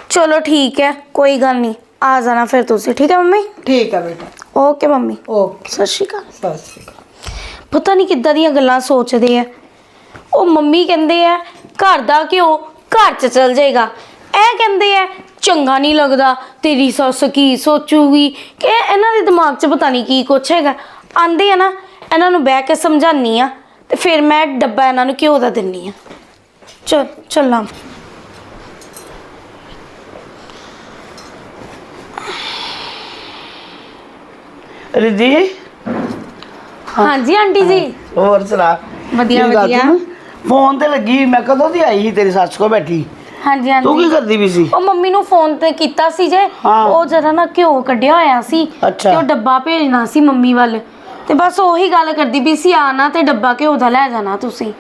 ਚਲੋ ਠੀਕ ਹੈ ਕੋਈ ਗੱਲ ਨਹੀਂ ਆ ਜਾਣਾ ਫਿਰ ਤੁਸੀਂ ਠੀਕ ਹੈ ਮੰਮੀ? ਠੀਕ ਹੈ ਬੇਟਾ। Okay mummy. ਓਕੇ। ਸਤਿ ਸ਼੍ਰੀ ਅਕਾਲ। ਸਤਿ ਸ਼੍ਰੀ ਅਕਾਲ। ਪਤਾ ਨਹੀਂ ਕਿੱਦਾਂ ਦੀਆਂ ਗੱਲਾਂ ਸੋਚਦੇ ਆ। ਉਹ ਮੰਮੀ ਕਹਿੰਦੇ ਆ ਘਰ ਦਾ ਘਿਓ ਘਰ 'ਚ ਚਲ ਜਾਏਗਾ। ਇਹ ਕਹਿੰਦੇ ਆ ਚੰਗਾ ਨਹੀਂ ਲੱਗਦਾ ਤੇਰੀ ਸੱਸ ਕੀ ਸੋਚੂਗੀ? ਕਿ ਇਹਨਾਂ ਦੇ ਦਿਮਾਗ 'ਚ ਪਤਾ ਨਹੀਂ ਕੀ ਕੁਛ ਹੈਗਾ। ਆਂਦੇ ਆ ਨਾ ਇਹਨਾਂ ਨੂੰ ਬਹਿ ਕੇ ਸਮਝਾਨੀ ਆ ਤੇ ਫਿਰ ਮੈਂ ਡੱਬਾ ਇਹਨਾਂ ਨੂੰ ਘਿਓ ਦਾ ਦਿੰਨੀ ਆ। ਚਲ ਚੱਲਾਂ। ਰਿੱਧੀ? ਹਾਂਜੀ ਆਂਟੀ ਜੀ। ਹੋਰ ਸੁਣਾ ਵਧੀਆ, ਗੱਲ ਵਧੀਆ। ਫੋਨ ਤੇ ਲੱਗੀ ਮੈਂ ਕਦੋਂ ਦੀ ਆਈ ਸੀ ਤੇਰੀ ਸੱਸ ਕੋ ਬੈਠੀ? ਹਾਂਜੀ ਤੂੰ ਕੀ ਹਾਂਜੀ ਕਰਦੀ ਵੀ ਸੀ? ਉਹ ਮੰਮੀ ਨੂੰ ਫੋਨ ਤੇ ਕੀਤਾ ਸੀ ਜੇ। ਹਾਂ। ਉਹ ਜਰਾ ਨਾ ਘਿਓ ਕੱਢਿਆ ਹੋਇਆ ਸੀ ਅੱਛਾ। ਤੇ ਉਹ ਡੱਬਾ ਭੇਜਣਾ ਸੀ ਮੰਮੀ ਵੱਲ। ਤੇ ਬਸ ਉਹੀ ਗੱਲ ਕਰਦੀ ਵੀ ਸੀ ਆਣਾ ਤੇ ਡੱਬਾ ਘਿਓ ਦਾ ਲੈ ਜਾਣਾ ਤੁਸੀਂ।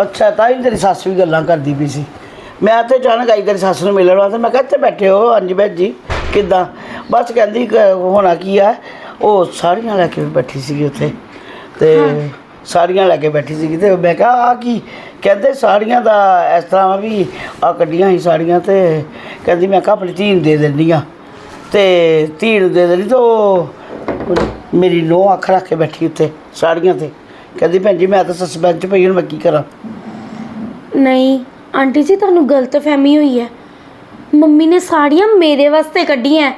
ਅੱਛਾ ਤਾਂ ਹੀ ਤੇਰੀ ਸੱਸ ਵੀ ਗੱਲਾਂ ਕਰਦੀ ਵੀ ਸੀ। ਮੈਂ ਤੇ ਅਚਾਨਕ ਆਈ ਤੇਰੀ ਸੱਸ ਨੂੰ ਮਿਲਣ ਵਾਸਤੇ ਮੈਂ ਕਿਹਾ ਇੱਥੇ ਬੈਠੇ ਹੋ ਹਾਂਜੀ ਭੈਣ ਜੀ ਕਿੱਦਾਂ? ਬਸ ਕਹਿੰਦੀ ਕਿ ਹੋਣਾ ਕੀ ਆ? ਉਹ ਸਾੜੀਆਂ ਲੈ ਕੇ ਬੈਠੀ ਸੀਗੀ ਉੱਥੇ ਤੇ ਸਾੜੀਆਂ ਲੈ ਕੇ ਬੈਠੀ ਸੀਗੀ ਤੇ ਮੈਂ ਕਿਹਾ ਆ ਕੀ? ਕਹਿੰਦੇ ਸਾੜੀਆਂ ਦਾ ਇਸ ਤਰ੍ਹਾਂ ਵੀ ਆ ਕੱਢੀਆਂ ਸੀ ਸਾੜੀਆਂ ਤੇ ਕਹਿੰਦੀ ਮੈਂ ਕਿਹਾ ਆਪਣੀ ਧੀ ਨੂੰ ਦੇ ਦਿੰਦੀ ਆ। ਤੇ ਧੀ ਨੂੰ ਦੇ ਦੇਣੀ ਤੇ ਉਹ ਮੇਰੀ ਨੂੰਹ ਅੱਖ ਰੱਖ ਕੇ ਬੈਠੀ ਉੱਤੇ ਸਾੜੀਆਂ ਤੇ। ਕਹਿੰਦੀ ਭੈਣ ਜੀ ਮੈਂ ਤਾਂ ਸਸਪੈਂਸ ਪਈ ਹੁਣ ਮੈਂ ਕੀ ਕਰਾਂ? ਨਹੀਂ, ਆਂਟੀ ਜੀ ਤੁਹਾਨੂੰ ਗਲਤ ਫਹਿਮੀ ਹੋਈ ਹੈ। ਮੰਮੀ ਨੇ ਸਾੜੀਆਂ ਮੇਰੇ ਵਾਸਤੇ ਕੱਢੀਆਂ।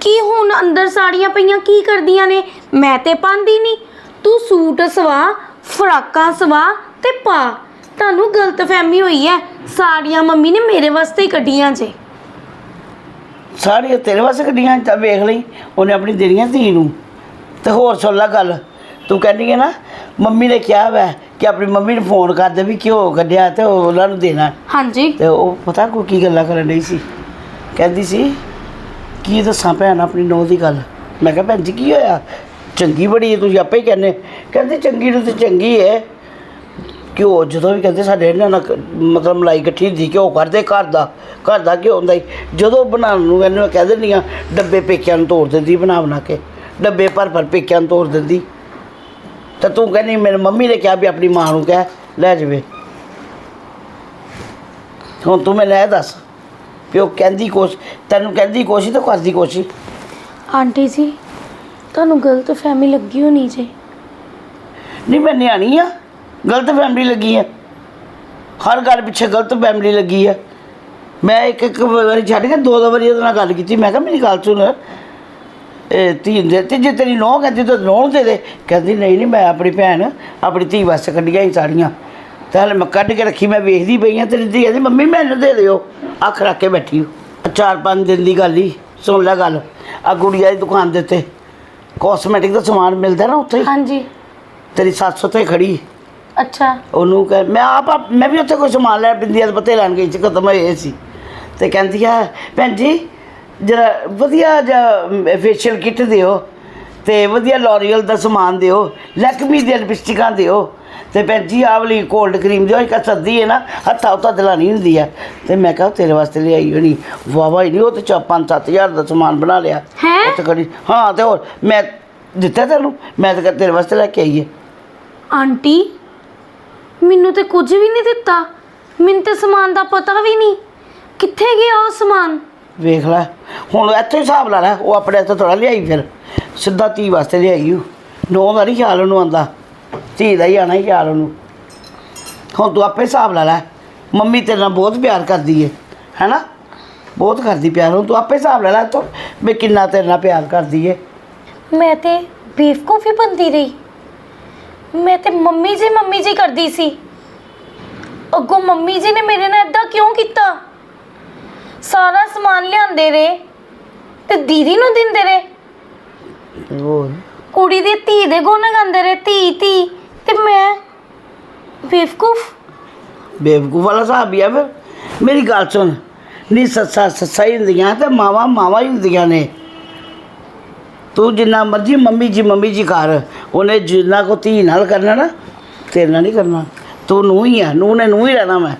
ਕੀ ਹੁਣ ਅੰਦਰ ਸਾੜੀਆਂ ਪਈਆਂ, ਕੀ ਕਰਦੀਆਂ ਨੇ? ਮੈਂ ਤੇ ਪਾਉਂਦੀ ਨਹੀਂ ਤੂੰ ਸੂਟ ਸਵਾ, ਫਰਾਕਾਂ ਸਵਾ ਤੇ ਪਾ। ਤੁਹਾਨੂੰ ਗਲਤ ਫਹਿਮੀ ਹੋਈ ਹੈ। ਸਾੜੀਆਂ ਮੰਮੀ ਨੇ ਮੇਰੇ ਵਾਸਤੇ ਹੀ ਕੱਢੀਆਂ ਜੇ। ਸਾਰੀਆਂ ਤੇਰੇ ਵਾਸਤੇ ਕੱਢੀਆਂ ਤਾਂ ਵੇਖ ਲਈ ਉਹਨੇ ਆਪਣੀ ਦੇਣੀਆਂ ਧੀ ਨੂੰ। ਤੇ ਹੋਰ ਸੁਣ ਲੈ ਗੱਲ ਤੂੰ ਕਹਿੰਦੀ ਹੈ ਨਾ ਮੰਮੀ ਨੇ ਕਿਹਾ ਵੈ ਕਿ ਆਪਣੀ ਮੰਮੀ ਨੂੰ ਫੋਨ ਕਰ ਦੇ ਵੀ ਕਿਉਂ ਕੱਢਿਆ ਤੇ ਉਹ ਉਹਨਾਂ ਨੂੰ ਦੇਣਾ। ਹਾਂਜੀ। ਤੇ ਉਹ ਪਤਾ ਕੋਈ ਕੀ ਗੱਲਾਂ ਕਰਨ ਰਹੀ ਸੀ? ਕਹਿੰਦੀ ਸੀ ਕੀ ਦੱਸਾਂ ਭੈਣ ਆਪਣੀ ਨੂੰਹ ਦੀ ਗੱਲ? ਮੈਂ ਕਿਹਾ ਭੈਣ ਜੀ ਕੀ ਹੋਇਆ? ਚੰਗੀ ਬੜੀ ਹੈ ਤੁਸੀਂ ਆਪੇ ਹੀ ਕਹਿੰਦੇ। ਕਹਿੰਦੇ ਚੰਗੀ ਨੂੰ ਤੇ ਚੰਗੀ ਹੈ। ਘਿਓ ਜਦੋਂ ਵੀ ਕਹਿੰਦੇ ਸਾਡੇ ਇਹਨਾਂ ਨਾਲ ਮਤਲਬ ਮਲਾਈ ਇਕੱਠੀ ਹੁੰਦੀ ਘਿਓ ਕਰਦੇ ਘਰ ਦਾ ਘਰ ਦਾ ਘਿਓ ਹੁੰਦਾ ਹੀ ਜਦੋਂ ਬਣਾਉਣ ਨੂੰ ਇਹਨੂੰ ਕਹਿ ਦਿੰਦੀ ਹਾਂ ਡੱਬੇ ਪੇਕਿਆਂ ਨੂੰ ਤੋੜ ਦਿੰਦੀ ਬਣਾ ਬਣਾ ਕੇ। ਡੱਬੇ ਭਰ ਭਰ ਪੇਕਿਆਂ ਨੂੰ ਤੋੜ ਦਿੰਦੀ। ਤਾਂ ਤੂੰ ਕਹਿੰਦੀ ਮੇਰੀ ਮੰਮੀ ਨੇ ਕਿਹਾ ਵੀ ਆਪਣੀ ਮਾਂ ਨੂੰ ਕਹਿ ਲੈ ਜਾਵੇ। ਹੁਣ ਤੂੰ ਮੈਨੂੰ ਇਹ ਦੱਸ ਵੀ ਉਹ ਕਹਿੰਦੀ ਕੋਸ਼ ਤੈਨੂੰ ਕਹਿੰਦੀ ਕੋਸ਼ਿਸ਼ ਤਾਂ ਕਰਦੀ ਕੋਸ਼ਿਸ਼? ਆਂਟੀ ਜੀ ਤੁਹਾਨੂੰ ਗਲਤ ਫਹਿਮੀ ਲੱਗੀ ਹੋਣੀ ਜੇ। ਨਹੀਂ ਮੈਂ ਨਿਆਣੀ ਆ। ਗਲਤ ਫੈਮਿਲੀ ਲੱਗੀ ਆ ਹਰ ਗੱਲ ਪਿੱਛੇ ਗਲਤ ਫੈਮਿਲੀ ਲੱਗੀ ਆ ਮੈਂ ਇੱਕ ਇੱਕ ਵਾਰੀ ਛੱਡ ਕੇ ਦੋ ਦੋ ਵਾਰੀ ਉਹਦੇ ਨਾਲ ਗੱਲ ਕੀਤੀ। ਮੈਂ ਕਿਹਾ ਮੇਰੀ ਗੱਲ ਸੁਣ। ਇਹ ਧੀ ਦੇ ਤੇ ਜੇ ਤੇਰੀ ਨੋਹ ਕਹਿੰਦੀ ਤਾਂ ਨੋਹ ਨੂੰ ਦੇ ਦੇ। ਕਹਿੰਦੀ ਨਹੀਂ ਨਹੀਂ ਮੈਂ ਆਪਣੀ ਭੈਣ ਆਪਣੀ ਧੀ ਵਾਸਤੇ ਕੱਢੀਆਂ ਹੀ ਸਾੜੀਆਂ ਤੇ ਹਲੇ ਮੈਂ ਕੱਢ ਕੇ ਰੱਖੀ ਮੈਂ ਵੇਖਦੀ ਪਈ ਆ ਤੇਰੀ ਧੀ ਕਹਿੰਦੀ ਮੰਮੀ ਮੈਨੂੰ ਦੇ ਦਿਓ। ਅੱਖ ਰੱਖ ਕੇ ਬੈਠੀ ਉਹ। ਚਾਰ ਪੰਜ ਦਿਨ ਦੀ ਗੱਲ ਹੀ। ਸੁਣ ਲੈ ਗੱਲ। ਆ ਗੁੜੀਆ ਦੀ ਦੁਕਾਨ ਦੇ ਉੱਤੇ। ਕਾਸਮੈਟਿਕ ਦਾ ਸਮਾਨ ਮਿਲਦਾ ਨਾ ਉੱਥੇ। ਹੀ। ਹਾਂਜੀ। ਤੇਰੀ ਸੱਸ ਉੱਥੇ ਖੜੀ। ਅੱਛਾ। ਉਹਨੂੰ ਕਹਿ ਮੈਂ ਆਪ ਆਪ- ਮੈਂ ਵੀ ਉੱਥੇ ਕੋਈ ਸਮਾਨ ਲੈ ਬਿੰਦੀਆਂ ਦੇ ਪੱਤੇ ਲੈਣ ਗਈ ਸੀ ਖਤਮ ਹੋਏ ਸੀ। ਤੇ ਕਹਿੰਦੀ ਆ ਭੈਣ ਜੀ ਜਰਾ ਵਧੀਆ ਜਿਹਾ ਫੇਸ਼ੀਅਲ ਕਿੱਟ ਦਿਓ ਤੇ ਵਧੀਆ ਲੋਰੀਅਲ ਦਾ ਸਮਾਨ ਦਿਓ ਲੈਕਮੀ ਦੀਆਂ ਲਿਪਸਟਿਕਾਂ ਦਿਓ। ਤੇ ਭੈਣ ਜੀ ਆਹ ਵਾਲੀ ਕੋਲਡ ਕਰੀਮ ਦਿਓ ਇੱਕ ਸਰਦੀ ਹੈ ਨਾ ਹੱਥਾਂ ਉੱਤਾ ਦਲਾਨੀ ਹੁੰਦੀ ਆ। ਤੇ ਮੈਂ ਕਿਹਾ ਤੇਰੇ ਵਾਸਤੇ ਲਿਆਈ ਹੋਣੀ। ਵਾਵਾ ਹੀ ਨਹੀਂ ਉਹ ਤੇ ਚਾ 5-7000 ਦਾ ਸਮਾਨ ਬਣਾ ਲਿਆ। ਹੈਂ? ਉੱਥੇ ਖੜੀ ਹਾਂ ਤੇ ਹੋਰ ਮੈਂ ਦਿੱਤਾ ਤੈਨੂੰ ਮੈਂ ਤਾਂ ਕਿਹਾ ਤੇਰੇ ਵਾਸਤੇ ਲੈ ਕੇ ਆਈ ਹੈ ਆਂਟੀ ਮੈਨੂੰ ਤੇ ਕੁਝ ਵੀ ਨਹੀਂ ਦਿੱਤਾ। ਮੈਨੂੰ ਤੇ ਸਮਾਨ ਦਾ ਪਤਾ ਵੀ ਨਹੀਂ। ਕਿੱਥੇ ਗਿਆ ਉਹ ਸਮਾਨ? ਵੇਖ ਲੈ ਹੁਣ ਇੱਥੇ ਹਿਸਾਬ ਲਾ ਲੈ ਉਹ ਆਪਣੇ ਇੱਥੇ ਥੋੜਾ ਲਿਆਈ ਫਿਰ। ਸਿੱਧਾ ਧੀ ਵਾਸਤੇ ਲਿਆਈ ਉਹ। ਨੋ ਦਾ ਨਹੀਂ ਖਿਆਲ ਉਹਨੂੰ ਆਂਦਾ ਧੀ ਦਾ ਹੀ ਆਣਾ ਹੀ ਖਿਆਲ ਉਹਨੂੰ। ਹੁਣ ਤੂੰ ਆਪੇ ਹਿਸਾਬ ਲਾ ਲੈ। ਮੰਮੀ ਤੇਰੇ ਨਾਲ ਬਹੁਤ ਪਿਆਰ ਕਰਦੀ ਏ ਹੈਨਾ? ਬਹੁਤ ਕਰਦੀ ਪਿਆਰ। ਹੁਣ ਤੂੰ ਆਪੇ ਹਿਸਾਬ ਲਾ ਲੈ ਤੂੰ ਵੀ ਕਿੰਨਾ ਤੇਰੇ ਨਾਲ ਪਿਆਰ ਕਰਦੀ ਏ। ਮੈਂ ਤੇ ਬੇਵਕੂਫੀ ਬੰਦੀ ਰਹੀ। ਮੈਂ ਤੇ ਮੰਮੀ ਜੀ ਮੰਮੀ ਜੀ ਕਰਦੀ ਸੀ। ਅੱਗੋਂ ਮੰਮੀ ਜੀ ਨੇ ਮੇਰੇ ਨਾਲ ਇਦਾਂ ਕਿਉਂ ਕੀਤਾ? ਸਾਰਾ ਸਮਾਨ ਲਿਆਂਦੇ ਰਹੇ ਤੇ ਦੀਦੀ ਨੂੰ ਦਿੰਦੇ ਹੋਰ? ਕੁੜੀ ਦੀ ਧੀ ਦੇ ਗੁਣ ਗਾਉਂਦੇ ਰਹੇ ਧੀ ਧੀ ਤੇ ਮੈਂ ਬੇਵਕੂਫ। ਬੇਵਕੂਫ ਵਾਲਾ ਹਿਸਾਬ ਹੀ ਆ ਫਿਰ। ਮੇਰੀ ਗੱਲ ਸੁਣ ਨੀ ਸੱਸਾ ਸੱਸਾ ਹੀ ਹੁੰਦੀਆਂ ਤੇ ਮਾਵਾ ਮਾਵਾ ਹੀ ਹੁੰਦੀਆਂ ਨੇ। ਤੂੰ ਜਿੰਨਾ ਮਰਜ਼ੀ ਮੰਮੀ ਜੀ ਮੰਮੀ ਜੀ ਕਰ ਉਹਨੇ ਜਿੰਨਾ ਕੋ ਧੀ ਨਾਲ ਕਰਨਾ ਨਾ, ਤੇਰੇ ਨਾਲ ਨਹੀਂ ਕਰਨਾ। ਤੂੰ ਨੂੰ ਹੀ ਆ ਨੂੰ ਨੇ ਨੂੰ ਹੀ ਰਹਿਣਾ ਮੈਂ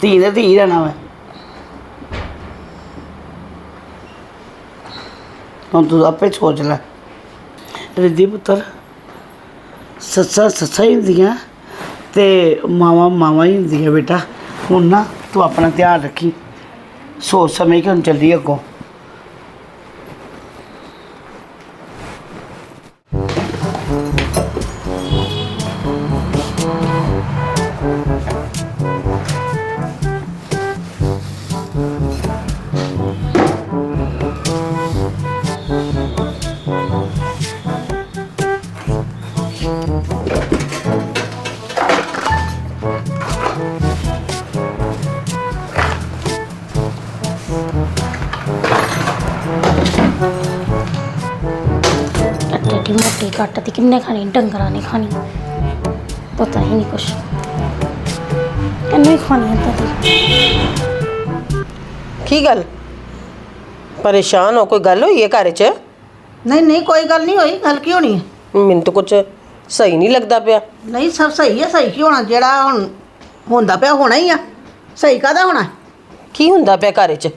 ਧੀ ਨੇ ਧੀ ਰਹਿਣਾ ਮੈਂ ਹੁਣ ਤੂੰ ਆਪੇ ਸੋਚ ਲੈ। ਰਿੱਧੀ ਪੁੱਤਰ, ਸੱਸਾਂ ਸੱਸਾਂ ਹੀ ਹੁੰਦੀਆਂ ਤੇ ਮਾਵਾਂ ਮਾਵਾਂ ਹੀ ਹੁੰਦੀਆਂ ਬੇਟਾ। ਹੁਣ ਨਾ ਤੂੰ ਆਪਣਾ ਧਿਆਨ ਰੱਖੀ। ਸੋਚ ਸਮਝ ਕੇ ਹੁਣ ਚੱਲੀ ਅੱਗੋਂ। ਕੱਟ ਦੀ ਕਿੰਨੇ ਖਾਣੀ ਡੰਗਰਾਂ ਨੇ ਖਾਣੀ ਪਤਾ ਹੀ ਨਹੀਂ ਕੁਛ ਇਹਨੂੰ ਹੀ ਖਾਣੀ ਹੁੰਦਾ ਦੀ ਕੀ ਗੱਲ ਪਰੇਸ਼ਾਨ ਹੋ ਕੋਈ ਗੱਲ ਹੋਈ ਹੈ ਘਰ 'ਚ ਨਹੀਂ ਨਹੀਂ ਕੋਈ ਗੱਲ ਨਹੀਂ ਹੋਈ ਗੱਲ ਕੀ ਹੋਣੀ ਹੈ ਮੈਨੂੰ ਤਾਂ ਕੁਝ ਸਹੀ ਨਹੀਂ ਲੱਗਦਾ ਪਿਆ ਨਹੀਂ ਸਭ ਸਹੀ ਹੈ ਸਹੀ ਕੀ ਹੋਣਾ ਜਿਹੜਾ ਹੁਣ ਹੁੰਦਾ ਪਿਆ ਹੋਣਾ ਹੀ ਆ ਸਹੀ ਕਾਦਾ ਹੋਣਾ ਕੀ ਹੁੰਦਾ ਪਿਆ ਘਰ 'ਚ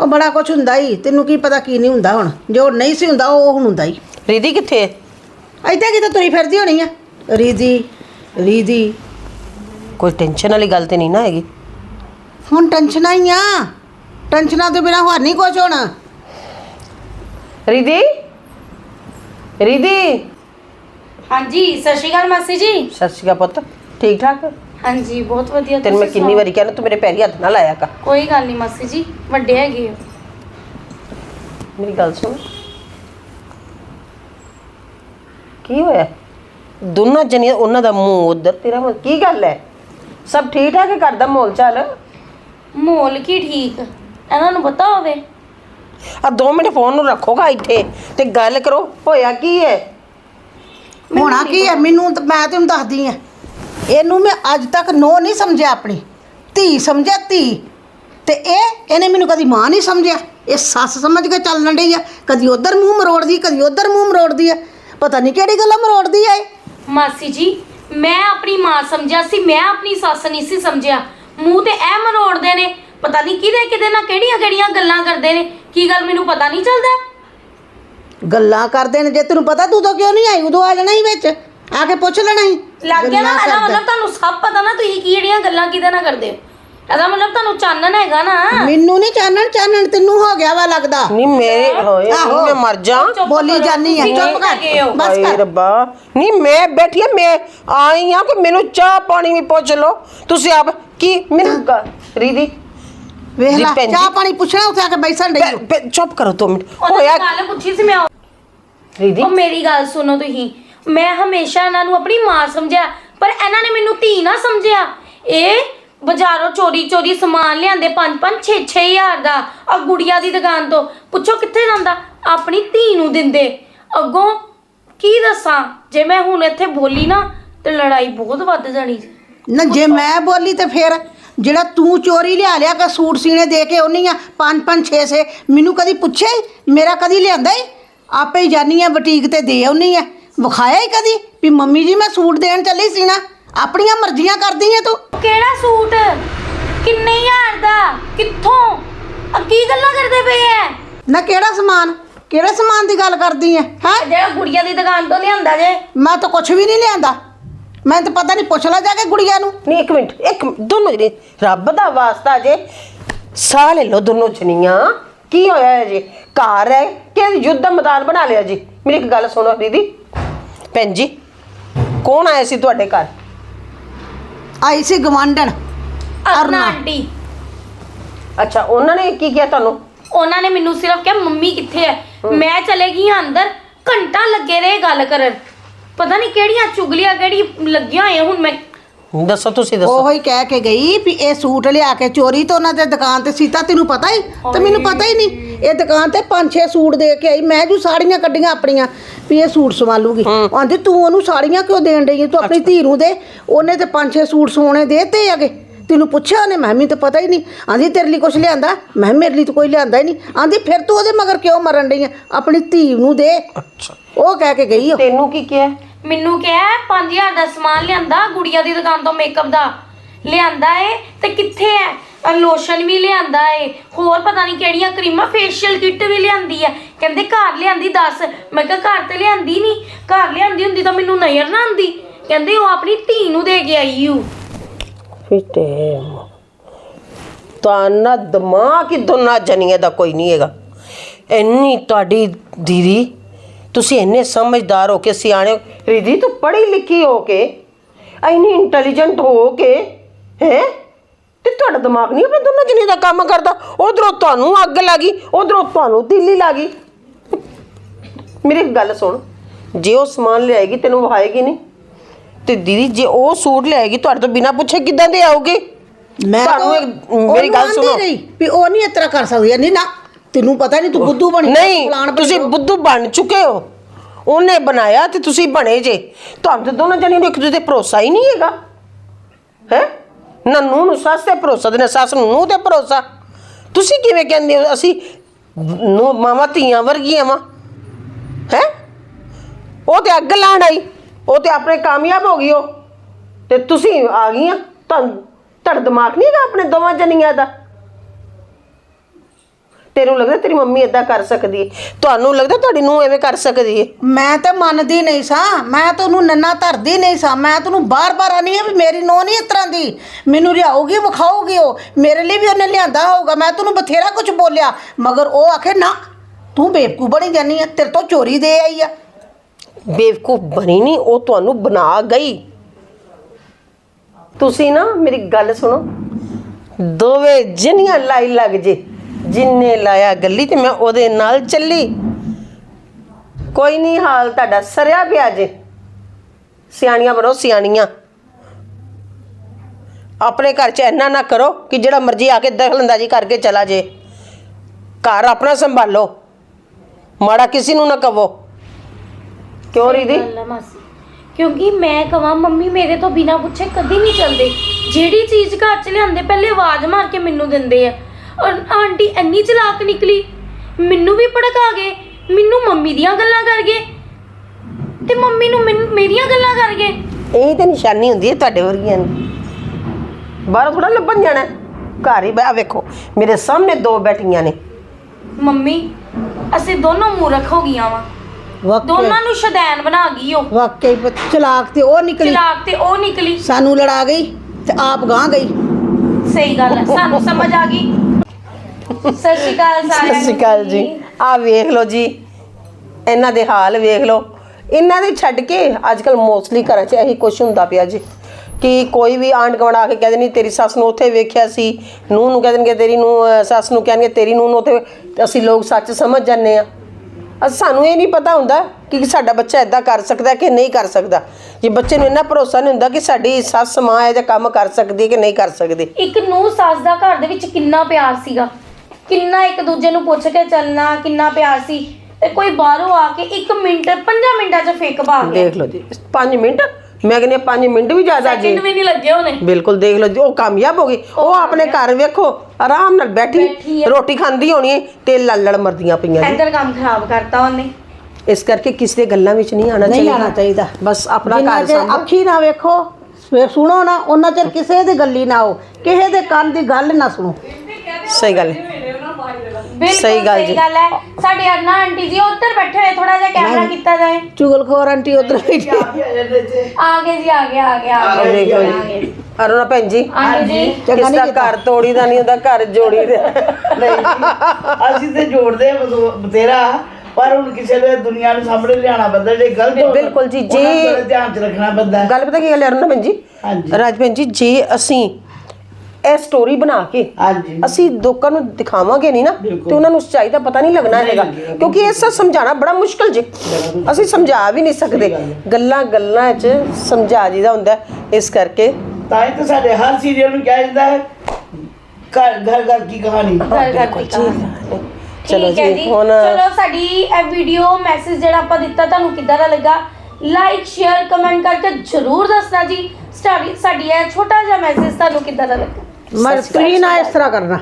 ਉਹ ਬੜਾ ਕੁਝ ਹੁੰਦਾ ਹੀ ਤੈਨੂੰ ਕੀ ਪਤਾ ਕੀ ਨਹੀਂ ਹੁੰਦਾ ਹੁਣ ਜੋ ਨਹੀਂ ਸੀ ਹੁੰਦਾ ਉਹ ਹੁਣ ਹੁੰਦਾ ਹੀ ਰੀਦੀ ਕਿੱਥੇ ਹੈ ਇੱਥੇ ਕਿਤੇ ਤੁਰੀ ਫਿਰਦੀ ਹੋਣੀ ਆ। ਰੀਦੀ ਰੀਦੀ ਕੋਈ ਟੈਨਸ਼ਨ ਵਾਲੀ ਗੱਲ ਤੇ ਨਹੀਂ ਨਾ ਹੈਗੀ। ਹੁਣ ਟੈਨਸ਼ਨਾਂ ਹੀ ਆ। ਟੈਨਸ਼ਨਾਂ ਤੋਂ ਬਿਨਾ ਹੋਰ ਨਹੀਂ ਕੁਝ ਹੋਣਾ। ਰੀਦੀ? ਰੀਦੀ? ਹਾਂਜੀ ਸਤਿ ਸ਼੍ਰੀ ਅਕਾਲ ਮਾਸੀ ਜੀ। ਸਤਿ ਸ਼੍ਰੀ ਅਕਾਲ ਪੁੱਤ। ਠੀਕ ਠਾਕ? ਹਾਂਜੀ ਬਹੁਤ ਵਧੀਆ ਤੈਨੂੰ ਮੈਂ ਤੁਸੀਂ ਕਿੰਨੀ ਵਾਰੀ ਕਹਿਣਾ ਤੂੰ ਮੇਰੇ ਪੈਰੀ ਹੱਥ ਨਾ ਲਾਇਆ ਕਰ। ਸੁਣਾਓ? ਕੋਈ ਗੱਲ ਨਹੀਂ ਮਾਸੀ ਜੀ ਵੱਡੇ ਹੈਗੇ ਹੋ ਮੇਰੀ ਗੱਲ ਸੁਣ। ਕੀ ਹੋਇਆ? ਦੋਨਾਂ ਜਣੀਆਂ ਉਹਨਾਂ ਦਾ ਮੂੰਹ ਉਧਰ ਤੇਰਾ ਮੂੰਹ ਕੀ ਗੱਲ ਹੈ ਸਭ ਠੀਕ ਠਾਕ ਹੈ ਘਰ ਦਾ ਮਾਹੌਲ ਚਾਲ? ਮੋਲ ਕੀ ਠੀਕ? ਇਹਨਾਂ ਨੂੰ ਪਤਾ ਹੋਵੇ? ਆ 2 ਮਿੰਟ ਫੋਨ ਨੂੰ ਰੱਖੋਗਾ ਇੱਥੇ ਤੇ ਗੱਲ ਕਰੋ ਹੋਇਆ ਕੀ ਹੈ ਹੋਣਾ ਕੀ ਹੈ ਮੈਨੂੰ ਤਾਂ ਮੈਂ ਤੈਨੂੰ ਦੱਸਦੀ ਆ। ਇਹਨੂੰ ਮੈਂ ਅੱਜ ਤੱਕ ਨੋ ਨਹੀਂ ਸਮਝਿਆ ਆਪਣੀ। ਧੀ ਸਮਝਿਆ ਧੀ। ਤੇ ਇਹ ਇਹਨੇ ਮੈਨੂੰ ਕਦੀ ਮਾਂ ਨਹੀਂ ਸਮਝਿਆ। ਇਹ ਸੱਸ ਸਮਝ ਕੇ ਚੱਲਣ ਡਈ ਆ। ਕਦੀ ਉਧਰ ਮੂੰਹ ਮਰੋੜਦੀ ਕਦੀ ਉਧਰ ਮੂੰਹ ਮਰੋੜਦੀ ਆ। ਪਤਾ ਨਹੀਂ ਕਿਹੜੀ ਗੱਲਾਂ ਮਰੋੜਦੀ ਇਹ। ਮਾਸੀ ਜੀ ਮੈਂ ਆਪਣੀ ਮਾਂ ਸਮਝਿਆ ਸੀ ਮੈਂ ਆਪਣੀ ਸੱਸ ਨਹੀਂ ਸੀ ਸਮਝਿਆ। ਮੂੰਹ ਤੇ ਐ ਮਰੋੜਦੇ ਨੇ ਪਤਾ ਨਹੀਂ ਕਿਹਦੇ ਕਿਹਦੇ ਨਾਲ ਕਿਹੜੀਆਂ ਕਿਹੜੀਆਂ ਗੱਲਾਂ ਕਰਦੇ ਨੇ ਕੀ ਗੱਲ ਮੈਨੂੰ ਪਤਾ ਨਹੀਂ ਚੱਲਦਾ। ਗੱਲਾਂ ਕਰਦੇ ਨੇ ਜੇ ਤੈਨੂੰ ਪਤਾ ਤੂੰ ਤਾਂ ਕਿਉਂ ਨਹੀਂ ਆਈ? ਉਦੋਂ ਆ ਜਾਣਾ ਸੀ ਵਿੱਚ ਆ ਕੇ ਪੁੱਛ ਲੈਣਾ ਸੀ। ਲੱਗ ਗਿਆ ਨਾ ਇਹਦਾ। ਮਤਲਬ ਤੁਹਾਨੂੰ ਸਭ ਪਤਾ ਨਾ ਤੁਸੀਂ ਕਿਹੜੀਆਂ ਗੱਲਾਂ ਕਿਹਦੇ ਨਾਲ ਕਰਦੇ ਹੋ। ਇਹਦਾ ਮਤਲਬ ਤੁਹਾਨੂੰ ਚਾਨਣ ਹੈਗਾ ਨਾ। ਮੈਨੂੰ ਨਹੀਂ ਚਾਨਣ ਚਾਨਣ ਤੈਨੂੰ ਹੋ ਗਿਆ ਵਾ ਲੱਗਦਾ। ਨਹੀਂ ਮੇਰੇ ਹੋਏ ਆਹੋ। ਮੈਂ ਮਰ ਜਾ। ਚੁੱਪ ਬੋਲੀ ਕਰੋ, ਜਾਨੀ ਆ ਤੁਸੀਂ ਚੁੱਪ ਹੈਗੇ ਹੋ। ਕਰ ਬਸ ਹਾਏ ਕਰ। ਰੱਬਾ ਨਹੀਂ ਮੈਂ ਬੈਠੀ ਆ ਮੈਂ ਆਈ ਆ ਕਿ ਮੈਨੂੰ ਚਾਹ ਪਾਣੀ ਵੀ ਪੁੱਛ ਲਓ। ਤੁਸੀਂ ਆਪ ਕੀ ਮੈਨੂੰ ਰੀਦੀ ਵੇਖ ਜੀ ਲੈ ਭੈਣ ਜੀ। ਚਾਹ ਪਾਣੀ ਪੁੱਛਣਾ ਉੱਥੇ ਆ ਕੇ ਬੈਸਣ ਡਈ ਬੈ- ਚੁੱਪ ਕਰੋ ਦੋ ਮਿੰਟ। ਉਹਨਾਂ ਹੋਇਆ ਨੇ ਗੱਲ ਪੁੱਛੀ ਸੀ ਮੈਂ। ਰੀਦੀ। ਉਹ ਮੇਰੀ ਗੱਲ ਸੁਣੋ ਤੁਸੀਂ। ਮੈਂ ਹਮੇਸ਼ਾ ਇਹਨਾਂ ਨੂੰ ਆਪਣੀ ਮਾਂ ਸਮਝਿਆ ਪਰ ਇਹਨਾਂ ਨੇ ਮੈਨੂੰ ਧੀ ਨਾ ਸਮਝਿਆ। ਇਹ ਬਾਜ਼ਾਰੋਂ ਚੋਰੀ ਚੋਰੀ ਸਮਾਨ ਲਿਆਂਦੇ 5 5 6 6000 ਦਾ। ਆ ਗੁੜੀਆ ਦੀ ਦੁਕਾਨ ਤੋਂ ਪੁੱਛੋ ਕਿੱਥੇ ਜਾਂਦਾ? ਆਪਣੀ ਧੀ ਨੂੰ ਦਿੰਦੇ। ਅੱਗੋਂ ਕੀ ਦੱਸਾਂ? ਜੇ ਮੈਂ ਹੁਣ ਇੱਥੇ ਬੋਲੀ ਨਾ ਤੇ ਲੜਾਈ ਬਹੁਤ ਵੱਧ ਜਾਣੀ ਸੀ। ਨਾ ਜੇ ਮੈਂ ਬੋਲੀ ਤੇ ਫਿਰ ਜਿਹੜਾ ਤੂੰ ਚੋਰੀ ਲਿਆ ਲਿਆ ਕੇ ਸੂਟ ਸੀਨੇ ਦੇ ਕੇ ਆਉਣੀ ਆ ਪੰਜ ਪੰਜ ਛੇ ਛੇ ਮੈਨੂੰ ਕਦੀ ਪੁੱਛਿਆ? ਮੇਰਾ ਕਦੀ ਲਿਆਂਦਾ ਈ? ਆਪੇ ਹੀ ਜਾਨੀ ਆ ਬੁਟੀਕ ਤੇ ਦੇ ਆਉਣੀ ਆ। ਵਿਖਾਇਆ ਹੀ ਕਦੀ ਵੀ ਮੰਮੀ ਜੀ ਮੈਂ ਸੂਟ ਦੇਣ ਚੱਲੀ ਸੀ ਨਾ? ਆਪਣੀਆਂ ਮਰਜ਼ੀਆਂ ਕਰਦੀ ਆ ਤੂੰ? ਕਿਹੜਾ ਸੂਟ? ਕਿੰਨੇ ਹਜ਼ਾਰ ਦਾ? ਕਿੱਥੋਂ? ਆ ਕੀ ਗੱਲਾਂ ਕਰਦੇ ਪਏ ਐ? ਨਾ ਕਿਹੜਾ ਸਮਾਨ? ਕਿਹੜੇ ਸਮਾਨ ਦੀ ਗੱਲ ਕਰਦੀ ਆ ਹੈ? ਜਿਹੜਾ ਗੁੜੀਆ ਦੀ ਦੁਕਾਨ ਤੋਂ ਲਿਆਂਦਾ ਜੇ। ਮੈਂ ਤਾਂ ਕੁਝ ਵੀ ਨਹੀਂ ਲਿਆਂਦਾ। ਮੈਂ ਤਾਂ ਪਤਾ ਨਹੀਂ ਪੁੱਛ ਲੈ ਜਾ ਕੇ ਗੁੜੀਆ ਨੂੰ। ਨਹੀਂ ਇੱਕ ਮਿੰਟ ਇੱਕ ਮਿੰਟ, ਦੋਨੋਂ ਜਣੇ ਰੱਬ ਦਾ ਵਾਸਤਾ ਜੇ ਸਾਹ ਲੈ ਲਓ ਦੋਨੋਂ ਜਣੀਆਂ। ਕੀ ਹੋਇਆ ਹੈ ਜੀ? ਘਰ ਹੈ ਕਿ ਯੁੱਧ ਦਾ ਮੈਦਾਨ ਬਣਾ ਲਿਆ ਜੀ? ਮੇਰੀ ਇੱਕ ਗੱਲ ਸੁਣੋ ਦੀਦੀ। ਭੈਣ ਜੀ ਕੌਣ ਆਇਆ ਸੀ ਤੁਹਾਡੇ ਘਰ? ਆਈ ਸੀ ਗਵਾਂਡਣ ਅਰਨਾ। ਆਂਟੀ। ਅੱਛਾ ਉਹਨਾਂ ਨੇ ਕੀ ਕਿਹਾ ਤੁਹਾਨੂੰ? ਉਹਨਾਂ ਨੇ ਮੈਨੂੰ ਸਿਰਫ ਕਿਹਾ ਮੰਮੀ ਕਿੱਥੇ ਹੈ। ਮੈਂ ਚਲੇ ਗਈ ਹਾਂ ਅੰਦਰ ਘੰਟਾ ਲੱਗੇ ਰਹੇ ਗੱਲ ਕਰਨ। ਪਤਾ ਨਹੀਂ ਕਿਹੜੀਆਂ ਚੁਗਲੀਆਂ ਕਿਹੜੀ ਲੱਗੀਆਂ ਹੋਈਆਂ ਹੁਣ ਮੈਂ ਦੱਸੋ ਤੁਸੀਂ ਦੱਸੋ। ਉਹੋ ਹੀ ਕਹਿ ਕੇ ਗਈ ਵੀ ਇਹ ਸੂਟ ਲਿਆ ਕੇ ਚੋਰੀ ਤੋਂ ਉਹਨਾਂ ਦੇ ਦੁਕਾਨ ਤੇ ਸੀਤਾ ਤੈਨੂੰ ਪਤਾ ਹੀ? ਤੇ ਮੈਨੂੰ ਪਤਾ ਹੀ ਨਹੀਂ। ਇਹ ਦੁਕਾਨ ਤੇ ਪੰਜ ਛੇ ਸੂਟ ਦੇ ਕੇ ਆਈ। ਮੈਂ ਜੂ ਸਾੜੀਆਂ ਕੱਢੀਆਂ ਆਪਣੀਆਂ ਵੀ ਇਹ ਸੂਟ ਸਵਾਲੂਗੀ। ਆਂਦੀ ਤੂੰ ਉਹਨੂੰ ਸਾੜੀਆਂ ਕਿਉਂ ਦੇਣ ਡਈ ਹੈ? ਤੂੰ ਆਪਣੀ ਧੀ ਨੂੰ ਦੇ। ਉਹਨੇ ਤੇ ਪੰਜ ਛੇ ਸੂਟ ਸੋਨੇ ਦੇਤੇ ਹੈਗੇ। ਤੈਨੂੰ ਪੁੱਛਿਆ ਉਹਨੇ? ਮੈਂ ਮੈਨੂੰ ਤਾਂ ਪਤਾ ਹੀ ਨਹੀਂ। ਆਂਦੀ ਤੇਰੇ ਲਈ ਕੁਝ ਲਿਆਂਦਾ? ਮੈਂ ਕਿਹਾ ਮੇਰੇ ਲਈ ਤਾਂ ਕੋਈ ਲਿਆਂਦਾ ਹੀ ਨਹੀਂ। ਆਂਦੀ ਫਿਰ ਤੂੰ ਉਹਦੇ ਮਗਰ ਕਿਉਂ ਮਰਨ ਡਈ ਹੈ ਆਪਣੀ ਧੀ ਨੂੰ ਦੇ। ਅੱਛਾ। ਉਹ ਕਹਿ ਕੇ ਗਈ ਉਹ। ਤੈਨੂੰ ਕੀ ਕਿਹਾ? ਮੈਨੂੰ ਕਿਹਾ 5000 ਦਾ ਸਮਾਨ ਲਿਆਂਦਾ, ਗੁੜੀਆ ਦੀ ਦੁਕਾਨ ਤੋਂ ਮੇਕਅਪ ਦਾ। ਲਿਆਂਦਾ ਏ ਤੇ ਕਿੱਥੇ ਹੈ? ਲੋਸ਼ਨ ਵੀ ਲਿਆਂਦਾ ਏ। ਹੋਰ ਪਤਾ ਨਹੀਂ ਕਿਹੜੀਆਂ ਕਰੀਮਾਂ ਫੇਸ਼ੀਅਲ ਕਿੱਟ ਵੀ ਲਿਆਂਦੀ ਹੈ। ਕਹਿੰਦੇ ਘਰ ਲਿਆਂਦੀ, ਦੱਸ। ਮੈਂ ਕਿਹਾ ਘਰ ਤੇ ਲਿਆਂਦੀ ਨਹੀਂ ਘਰ ਲਿਆਂਦੀ ਹੁੰਦੀ ਤਾਂ ਮੈਨੂੰ ਨਜ਼ਰ ਨਾ ਆਂਦੀ ਕਹਿੰਦੇ ਉਹ ਆਪਣੀ ਧੀ ਨੂੰ ਦੇ ਕੇ ਆਈ ਹੂ ਫਿੱਟੇ ਤਾਂ ਨਾ ਦਿਮਾਗ ਹੀ ਦੋਨਾਂ ਜਨੀਆਂ ਦਾ ਕੋਈ ਨਹੀਂ ਹੈਗਾ। ਇੰਨੀ ਤੁਹਾਡੀ ਦੀਦੀ ਤੁਸੀਂ ਇੰਨੇ ਸਮਝਦਾਰ ਹੋ ਕੇ ਸਿਆਣੇ ਹੋ। ਤੂੰ ਪੜ੍ਹੀ ਲਿਖੀ ਹੋ ਕੇ ਇੰਨੀ ਇੰਟੈਲੀਜੈਂਟ ਹੋ ਕੇ ਹੈ? ਤੇ ਤੁਹਾਡਾ ਦਿਮਾਗ ਨਹੀਂ ਆਪਣੇ ਦੋਨਾਂ ਜਨੀਆਂ ਦਾ ਕੰਮ ਕਰਦਾ? ਉਧਰੋਂ ਤੁਹਾਨੂੰ ਅੱਗ ਲੱਗੀ ਉਧਰੋਂ ਤੁਹਾਨੂੰ ਦਿੱਲੀ ਲੱਗੀ। ਮੇਰੀ ਇੱਕ ਗੱਲ ਸੁਣ ਜੇ ਉਹ ਸਮਾਨ ਲਿਆਏਗੀ ਤੈਨੂੰ ਵਹਾਏਗੀ ਨਹੀਂ? ਤੇ ਦੀਦੀ ਜੇ ਉਹ ਸੂਟ ਲਿਆਏਗੀ ਤੁਹਾਡੇ ਤੋਂ ਬਿਨਾ ਪੁੱਛੇ ਕਿੱਦਾਂ ਦੇ ਆਉਗੇ ਮੈਂ ਤੁਹਾਨੂੰ ਇੱਕ- ਮੇਰੀ ਗੱਲ ਸੁਣੋ। ਵੀ ਉਹ ਨਹੀਂ ਇਸ ਤਰ੍ਹਾਂ ਕਰ ਸਕਦੀ ਨਹੀਂ ਨਾ ਤੈਨੂੰ ਪਤਾ ਨਹੀਂ ਤੂੰ ਬੁੱਧੂ ਬਣੀ ਨਹੀਂ ਫਲਾਣ ਬਣੀ। ਤੁਸੀਂ ਬੁੱਧੂ ਬਣ ਚੁੱਕੇ ਹੋ। ਉਹਨੇ ਬਣਾਇਆ ਤੇ ਤੁਸੀਂ ਬਣੇ ਜੇ। ਤੁਹਾਨੂੰ ਤੇ ਦੋਨਾਂ ਜਣਿਆਂ ਨੂੰ ਇੱਕ ਦੂਜੇ ਤੇ ਭਰੋਸਾ ਹੀ ਨਹੀਂ ਹੈਗਾ। ਹੈ? ਨਾ ਨੂੰਹ ਨੂੰ ਸੱਸ ਤੇ ਭਰੋਸਾ ਤੇ ਨਾ ਸੱਸ ਨੂੰ ਨੂੰਹ ਤੇ ਭਰੋਸਾ। ਤੁਸੀਂ ਕਿਵੇਂ ਕਹਿੰਦੇ ਹੋ? ਅਸੀਂ ਨੂੰ ਮਾਮਾ ਧੀਆਂ ਵਰਗੀਆਂ ਵਾ। ਹੈ? ਉਹ ਤੇ ਅੱਗ ਲਾਣ ਆਈ। ਉਹ ਤੇ ਆਪਣੇ ਕਾਮਯਾਬ ਹੋ ਗਈ ਉਹ। ਤੇ ਤੁਸੀਂ ਆ ਗਈਆਂ। ਤੁਹਾਨੂੰ ਤੁਹਾਡਾ ਦਿਮਾਗ ਨਹੀਂ ਹੈਗਾ ਆਪਣੇ ਦੋਵਾਂ ਜਣੀਆਂ ਦਾ। ਤੈਨੂੰ ਲੱਗਦਾ ਤੇਰੀ ਮੰਮੀ ਇਦਾਂ ਕਰ ਸਕਦੀ ਹੈ ਤੁਹਾਨੂੰ ਲੱਗਦਾ ਤੁਹਾਡੀ ਨੂੰਹ ਐਵੇਂ ਕਰ ਸਕਦੀ ਹੈ ਮੈਂ ਤਾਂ ਮੰਨਦੀ ਨਹੀਂ ਸਾਂ। ਮੈਂ ਤਾਂ ਉਹਨੂੰ ਨੰਨਾ ਧਰਦੀ ਨਹੀਂ ਸਾਂ। ਮੈਂ ਤੈਨੂੰ ਬਾਰ-ਬਾਰ ਆਨੀ ਹੈ ਵੀ ਮੇਰੀ ਨੋ ਨਹੀਂ ਇਸ ਤਰ੍ਹਾਂ ਦੀ। ਮੈਨੂੰ ਲਿਆਉਗੀ ਵਿਖਾਊਗੀ ਉਹ। ਮੇਰੇ ਲਈ ਵੀ ਉਹਨੇ ਲਿਆਂਦਾ ਹੋਊਗਾ। ਮੈਂ ਤੈਨੂੰ ਬਥੇਰਾ ਕੁਝ ਬੋਲਿਆ। ਮਗਰ ਉਹ ਆਖੇ ਨਾ ਤੂੰ ਬੇਵਕੂਫ ਬਣੀ ਜਾਨੀ ਆ। ਤੇਰੇ ਤੋਂ ਚੋਰੀ ਦੇ ਆਈ ਆ। ਬੇਵਕੂਫ ਬਣੀ ਨਹੀਂ ਉਹ ਤੁਹਾਨੂੰ ਬਣਾ ਗਈ। ਤੁਸੀਂ ਨਾ ਮੇਰੀ ਗੱਲ ਸੁਣੋ। ਦੋਵੇਂ ਜਿੰਨੀਆਂ ਲਾਈ ਲੱਗ ਜੇ। ਜਿੰਨੇ ਲਾਇਆ ਗੱਲੀ ਤੇ ਮੈਂ ਉਹਦੇ ਨਾਲ ਚੱਲੀ। ਕੋਈ ਨਹੀਂ ਹਾਲ ਤੁਹਾਡਾ ਸਰਿਆ ਪਿਆ ਜੇ। ਸਿਆਣੀਆਂ ਬਣੋ ਸਿਆਣੀਆਂ। ਆਪਣੇ ਘਰ 'ਚ ਇੰਨਾ ਨਾ ਕਰੋ ਕਿ ਜਿਹੜਾ ਮਰਜ਼ੀ ਆ ਕੇ ਦਖਲਅੰਦਾਜ਼ੀ ਕਰਕੇ ਚਲਾ ਜੇ। ਘਰ ਆਪਣਾ ਸੰਭਾਲੋ। ਮਾੜਾ ਕਿਸੇ ਨੂੰ ਨਾ ਕਹੋ ਕਿਉਂ ਰੀਦੀ? ਗੱਲ ਆ ਮਾਸੀ। ਕਿਉਂਕਿ ਮੈਂ ਕਹਾਂ ਮੰਮੀ ਮੇਰੇ ਤੋਂ ਬਿਨਾ ਪੁੱਛੇ ਕਦੀ ਨਹੀਂ ਚੱਲਦੇ। ਜਿਹੜੀ ਚੀਜ਼ ਘਰ ਚ ਲਿਆਂਦੇ ਪਹਿਲੇ ਆਵਾਜ਼ ਮਾਰ ਕੇ ਮੈਨੂੰ ਦਿੰਦੇ ਆ। ਔਰ ਆਂਟੀ ਇੰਨੀ ਚਲਾਕ ਨਿਕਲੀ। ਮੈਨੂੰ ਵੀ ਭੜਕਾ ਗਏ ਮੈਨੂੰ ਮੰਮੀ ਦੀਆਂ ਗੱਲਾਂ ਕਰ ਗਏ ਤੇ ਮੰਮੀ ਨੂੰ ਮੈਨ- ਮੇਰੀਆਂ ਗੱਲਾਂ ਕਰ ਗਏ। ਇਹ ਤਾਂ ਨਿਸ਼ਾਨੀ ਹੁੰਦੀ ਹੈ ਤੁਹਾਡੇ ਵਰਗੀਆਂ ਦੀ। ਬਾਹਰ ਥੋੜਾ ਲੱਭਣ ਜਾਣਾ ਹੈ। ਘਰ ਹੀ ਬੈ ਵੇਖੋ ਮੇਰੇ ਸਾਹਮਣੇ ਦੋ ਬੈਠੀਆਂ ਨੇ। ਮੰਮੀ ਅਸੀਂ ਦੋਨੋਂ ਮੂਰਖ ਹੋ ਗਈਆਂ ਵਾ। ਦੋਨਾਂ ਨੂੰ ਸ਼ੈਤਾਨ ਬਣਾ ਗਈ ਉਹ ਵਾਕਈ ਚਲਾਕ ਤੇ ਉਹ ਨਿਕਲੀ। ਚਲਾਕ ਤੇ ਉਹ ਨਿਕਲੀ। ਸਾਨੂੰ ਲੜਾ ਗਈ ਤੇ ਆਪ ਗਾਂ ਗਈ। ਸਹੀ ਗੱਲ ਹੈ ਸਾਨੂੰ ਸਮਝ ਆ ਗਈ। ਸਤਿ ਸ਼੍ਰੀ ਅਕਾਲ ਸਾਰਿਆਂ ਸਤਿ ਨੂੰ ਸ਼੍ਰੀ ਅਕਾਲ ਜੀ। ਆ ਵੇਖ ਲਓ ਜੀ ਇਹਨਾਂ ਦੇ ਹਾਲ ਵੇਖ ਲਓ। ਇਹਨਾਂ ਦੇ ਛੱਡ ਕੇ ਅੱਜ ਕੱਲ ਮੋਸਟਲੀ ਘਰਾਂ 'ਚ ਇਹੀ ਕੁਛ ਹੁੰਦਾ ਪਿਆ ਜੀ। ਕਿ ਕੋਈ ਵੀ ਆਂਢ ਗੁਆਂਢ ਆ ਕੇ ਕਹਿੰਦੇ ਨਹੀਂ ਤੇਰੀ ਸੱਸ ਨੂੰ ਉੱਥੇ ਵੇਖਿਆ ਸੀ। ਨੂੰ ਕਹਿ ਦੇਣਗੇ ਤੇਰੀ ਨੂੰ ਸੱਸ ਨੂੰ ਕਹਿਣਗੇ ਤੇਰੀ ਨੂੰ ਉੱਥੇ ਅਸੀਂ ਲੋਕ ਸੱਚ ਸਮਝ ਜਾਂਦੇ ਆ ਅਸ ਸਾਨੂੰ ਇਹ ਨਹੀਂ ਪਤਾ ਹੁੰਦਾ ਕਿ ਸਾਡਾ ਬੱਚਾ ਇਦਾਂ ਕਰ ਸਕਦਾ ਕਿ ਨਹੀਂ ਕਰ ਸਕਦਾ। ਜੇ ਬੱਚੇ ਨੂੰ ਇੰਨਾ ਭਰੋਸਾ ਨਹੀਂ ਹੁੰਦਾ ਕਿ ਸਾਡੀ ਸੱਸ ਮਾਂ ਹੈ ਜਾਂ ਕੰਮ ਕਰ ਸਕਦੀ ਹੈ ਕਿ ਨਹੀਂ ਕਰ ਸਕਦੀ। ਇੱਕ ਨੂੰ ਸੱਸ ਦਾ ਘਰ ਦੇ ਵਿੱਚ ਕਿੰਨਾ ਪਿਆਰ ਸੀਗਾ। ਕਿੰਨਾ ਇੱਕ ਦੂਜੇ ਨੂੰ ਪੁੱਛ ਕੇ ਚੱਲਣਾ ਕਿੰਨਾ ਪਿਆਰ ਸੀ। ਤੇ ਕੋਈ ਬਾਹਰੋਂ ਆ ਕੇ 1 ਮਿੰਟ 5 ਮਿੰਟਾਂ 'ਚ ਫੇਕ ਪਾ ਗਿਆ। ਦੇਖ ਲਓ ਜੀ 5 ਮਿੰਟ ਮੈਂ ਕਹਿੰਦੀ 5 ਮਿੰਟ ਵੀ ਜ਼ਿਆਦਾ ਜੀ। ਸੈਕਿੰਡ ਵੀ ਨਹੀਂ ਲੱਗੇ ਉਹਨੇ ਬਿਲਕੁਲ ਦੇਖ ਲਓ ਜੀ ਉਹ ਕਾਮਯਾਬ ਹੋ ਗਈ। ਉਹ ਆਪਣੇ ਘਰ ਵੇਖੋ ਆਰਾਮ ਨਾਲ ਬੈਠੀ। ਰੋਟੀ ਖਾਂਦੀ ਹੋਣੀ ਹੈ ਤੇ ਲੱਲੜ ਮਰਦੀਆਂ ਪਈਆਂ ਜੀ। ਇੱਧਰ ਕੰਮ ਖਰਾਬ ਕਰਤਾ ਉਹਨੇ। ਇਸ ਕਰਕੇ ਕਿਸੇ ਦੇ ਗੱਲਾਂ ਵਿੱਚ ਨਹੀਂ ਆਣਾ ਨਹੀਂ ਆਉਣਾ ਚਾਹੀਦਾ। ਬਸ ਆਪਣਾ ਜਿੰਨਾ ਘਰ ਚਿਰ ਸੰਭੋ। ਅੱਖੀ ਨਾ ਵੇਖੋ ਫਿਰ ਸੁਣੋ ਨਾ ਉਹਨਾਂ ਚਿਰ ਕਿਸੇ ਦੀ ਗੱਲੀ ਨਾ ਹੋ ਕਿਸੇ ਦੇ ਕੰਨ ਦੀ ਗੱਲ ਨਾ ਸੁਣੋ। ਸਹੀ ਗੱਲ ਹੈ ਬਿਲਕੁਲ ਸਹੀ ਗੱਲ ਜੀ। ਗੱਲ ਹੈ। ਸਾਡੇ ਅਰਨਾ ਆਂਟੀ ਜੀ ਉੱਧਰ ਬੈਠੇ ਹੋਏ ਥੋੜਾ ਜਿਹਾ ਕੈਮਰਾ ਕੀਤਾ ਜਾਏ। ਚੁਗਲਖੋਰ ਆਂਟੀ ਉਧਰ ਬੈਠੀ। ਆ ਗਏ ਜੀ ਆ ਗਏ ਆ ਗਏ ਆ ਗਏ ਦੇਖੋ ਆ ਗਏ। ਜੀ ਅਰੁਣਾ ਭੈਣ ਜੀ ਆਂਟੀ ਜੀ। ਚੰਗਾ ਕਿਸ ਨਹੀਂ ਦਾ ਕੀਤਾ। ਘਰ ਤੋੜੀ ਦਾ ਨਹੀਂ ਹੁੰਦਾ ਘਰ ਜੋੜੀ ਦਾ। ਨਹੀਂ ਜੀ, ਅਸੀਂ ਤੇ ਜੋੜਦੇ ਬਥੇਰਾ ਪਰ ਹੁਣ ਕਿਸੇ ਦੇ ਦੁਨੀਆ ਨੂੰ ਸਾਹਮਣੇ ਲਿਆਉਣਾ ਪੈਂਦਾ ਜੇ ਗਲਤ ਹੋਣ, ਬਿਲਕੁਲ ਜੀ, ਜੇ- ਉਹਨਾਂ ਧਿਆਨ ਚ ਰੱਖਣਾ ਪੈਂਦਾ। ਹੈ। ਗੱਲ ਪਤਾ ਕੀ ਗੱਲ ਹੈ ਅਰੁਣਾ ਭੈਣ ਜੀ? ਹਾਂਜੀ। ਰਾਜ ਭੈਣ ਜੀ ਜੇ ਅਸੀਂ ਇਹ ਸਟੋਰੀ ਬਣਾ ਕੇ ਹਾਂਜੀ। ਅਸੀਂ ਲੋਕਾਂ ਨੂੰ ਦਿਖਾਵਾਂਗੇ ਨਹੀਂ ਨਾ। ਤੇ ਉਹਨਾਂ ਨੂੰ ਸੱਚਾਈ ਦਾ ਪਤਾ ਨਹੀਂ ਲੱਗਣਾ ਹੈਗਾ ਕਿਉਂਕਿ ਇਹ ਸਭ ਸਮਝਾਉਣਾ ਬੜਾ ਮੁਸ਼ਕਲ ਜੀ। ਅਸੀਂ ਸਮਝਾ ਵੀ ਨਹੀਂ ਸਕਦੇ। ਗੱਲਾਂ ਗੱਲਾਂ 'ਚ ਸਮਝਾ ਜੀਦਾ ਹੁੰਦਾ। ਇਸ ਕਰਕੇ। ਤਾਂ ਹੀ ਤਾਂ ਸਾਡੇ ਹਰ ਸੀਰੀਅਲ ਨੂੰ ਕਿਹਾ ਜਾਂਦਾ ਹੈ ਘਰ ਘਰ ਘਰ ਕੀ ਕਹਾਣੀ। ਗੱਲ ਕਰਦੀ ਚਲੋ ਠੀਕ ਹੈ ਜੀ। ਹੁਣ ਚਲੋ ਸਾਡੀ ਇਹ ਵੀਡੀਓ ਮੈਸੇਜ ਜਿਹੜਾ ਆਪਾਂ ਦਿੱਤਾ ਤੁਹਾਨੂੰ ਕਿੱਦਾਂ ਦਾ ਲੱਗਾ ਲਾਈਕ ਸ਼ੇਅਰ ਕਮੈਂਟ ਕਰਕੇ ਜਰੂਰ ਦੱਸਣਾ ਜੀ। ਸਾਡੀ ਸਾਡੀ ਇਹ ਛੋਟਾ ਜਿਹਾ ਮੈਸੇਜ ਤੁਹਾਨੂੰ ਕਿੱਦਾਂ ਦਾ ਲੱਗਾ? ਮੈਂ ਤੁਸੀਂ ਨਾ ਇਸ ਤਰ੍ਹਾਂ ਕਰਨਾ।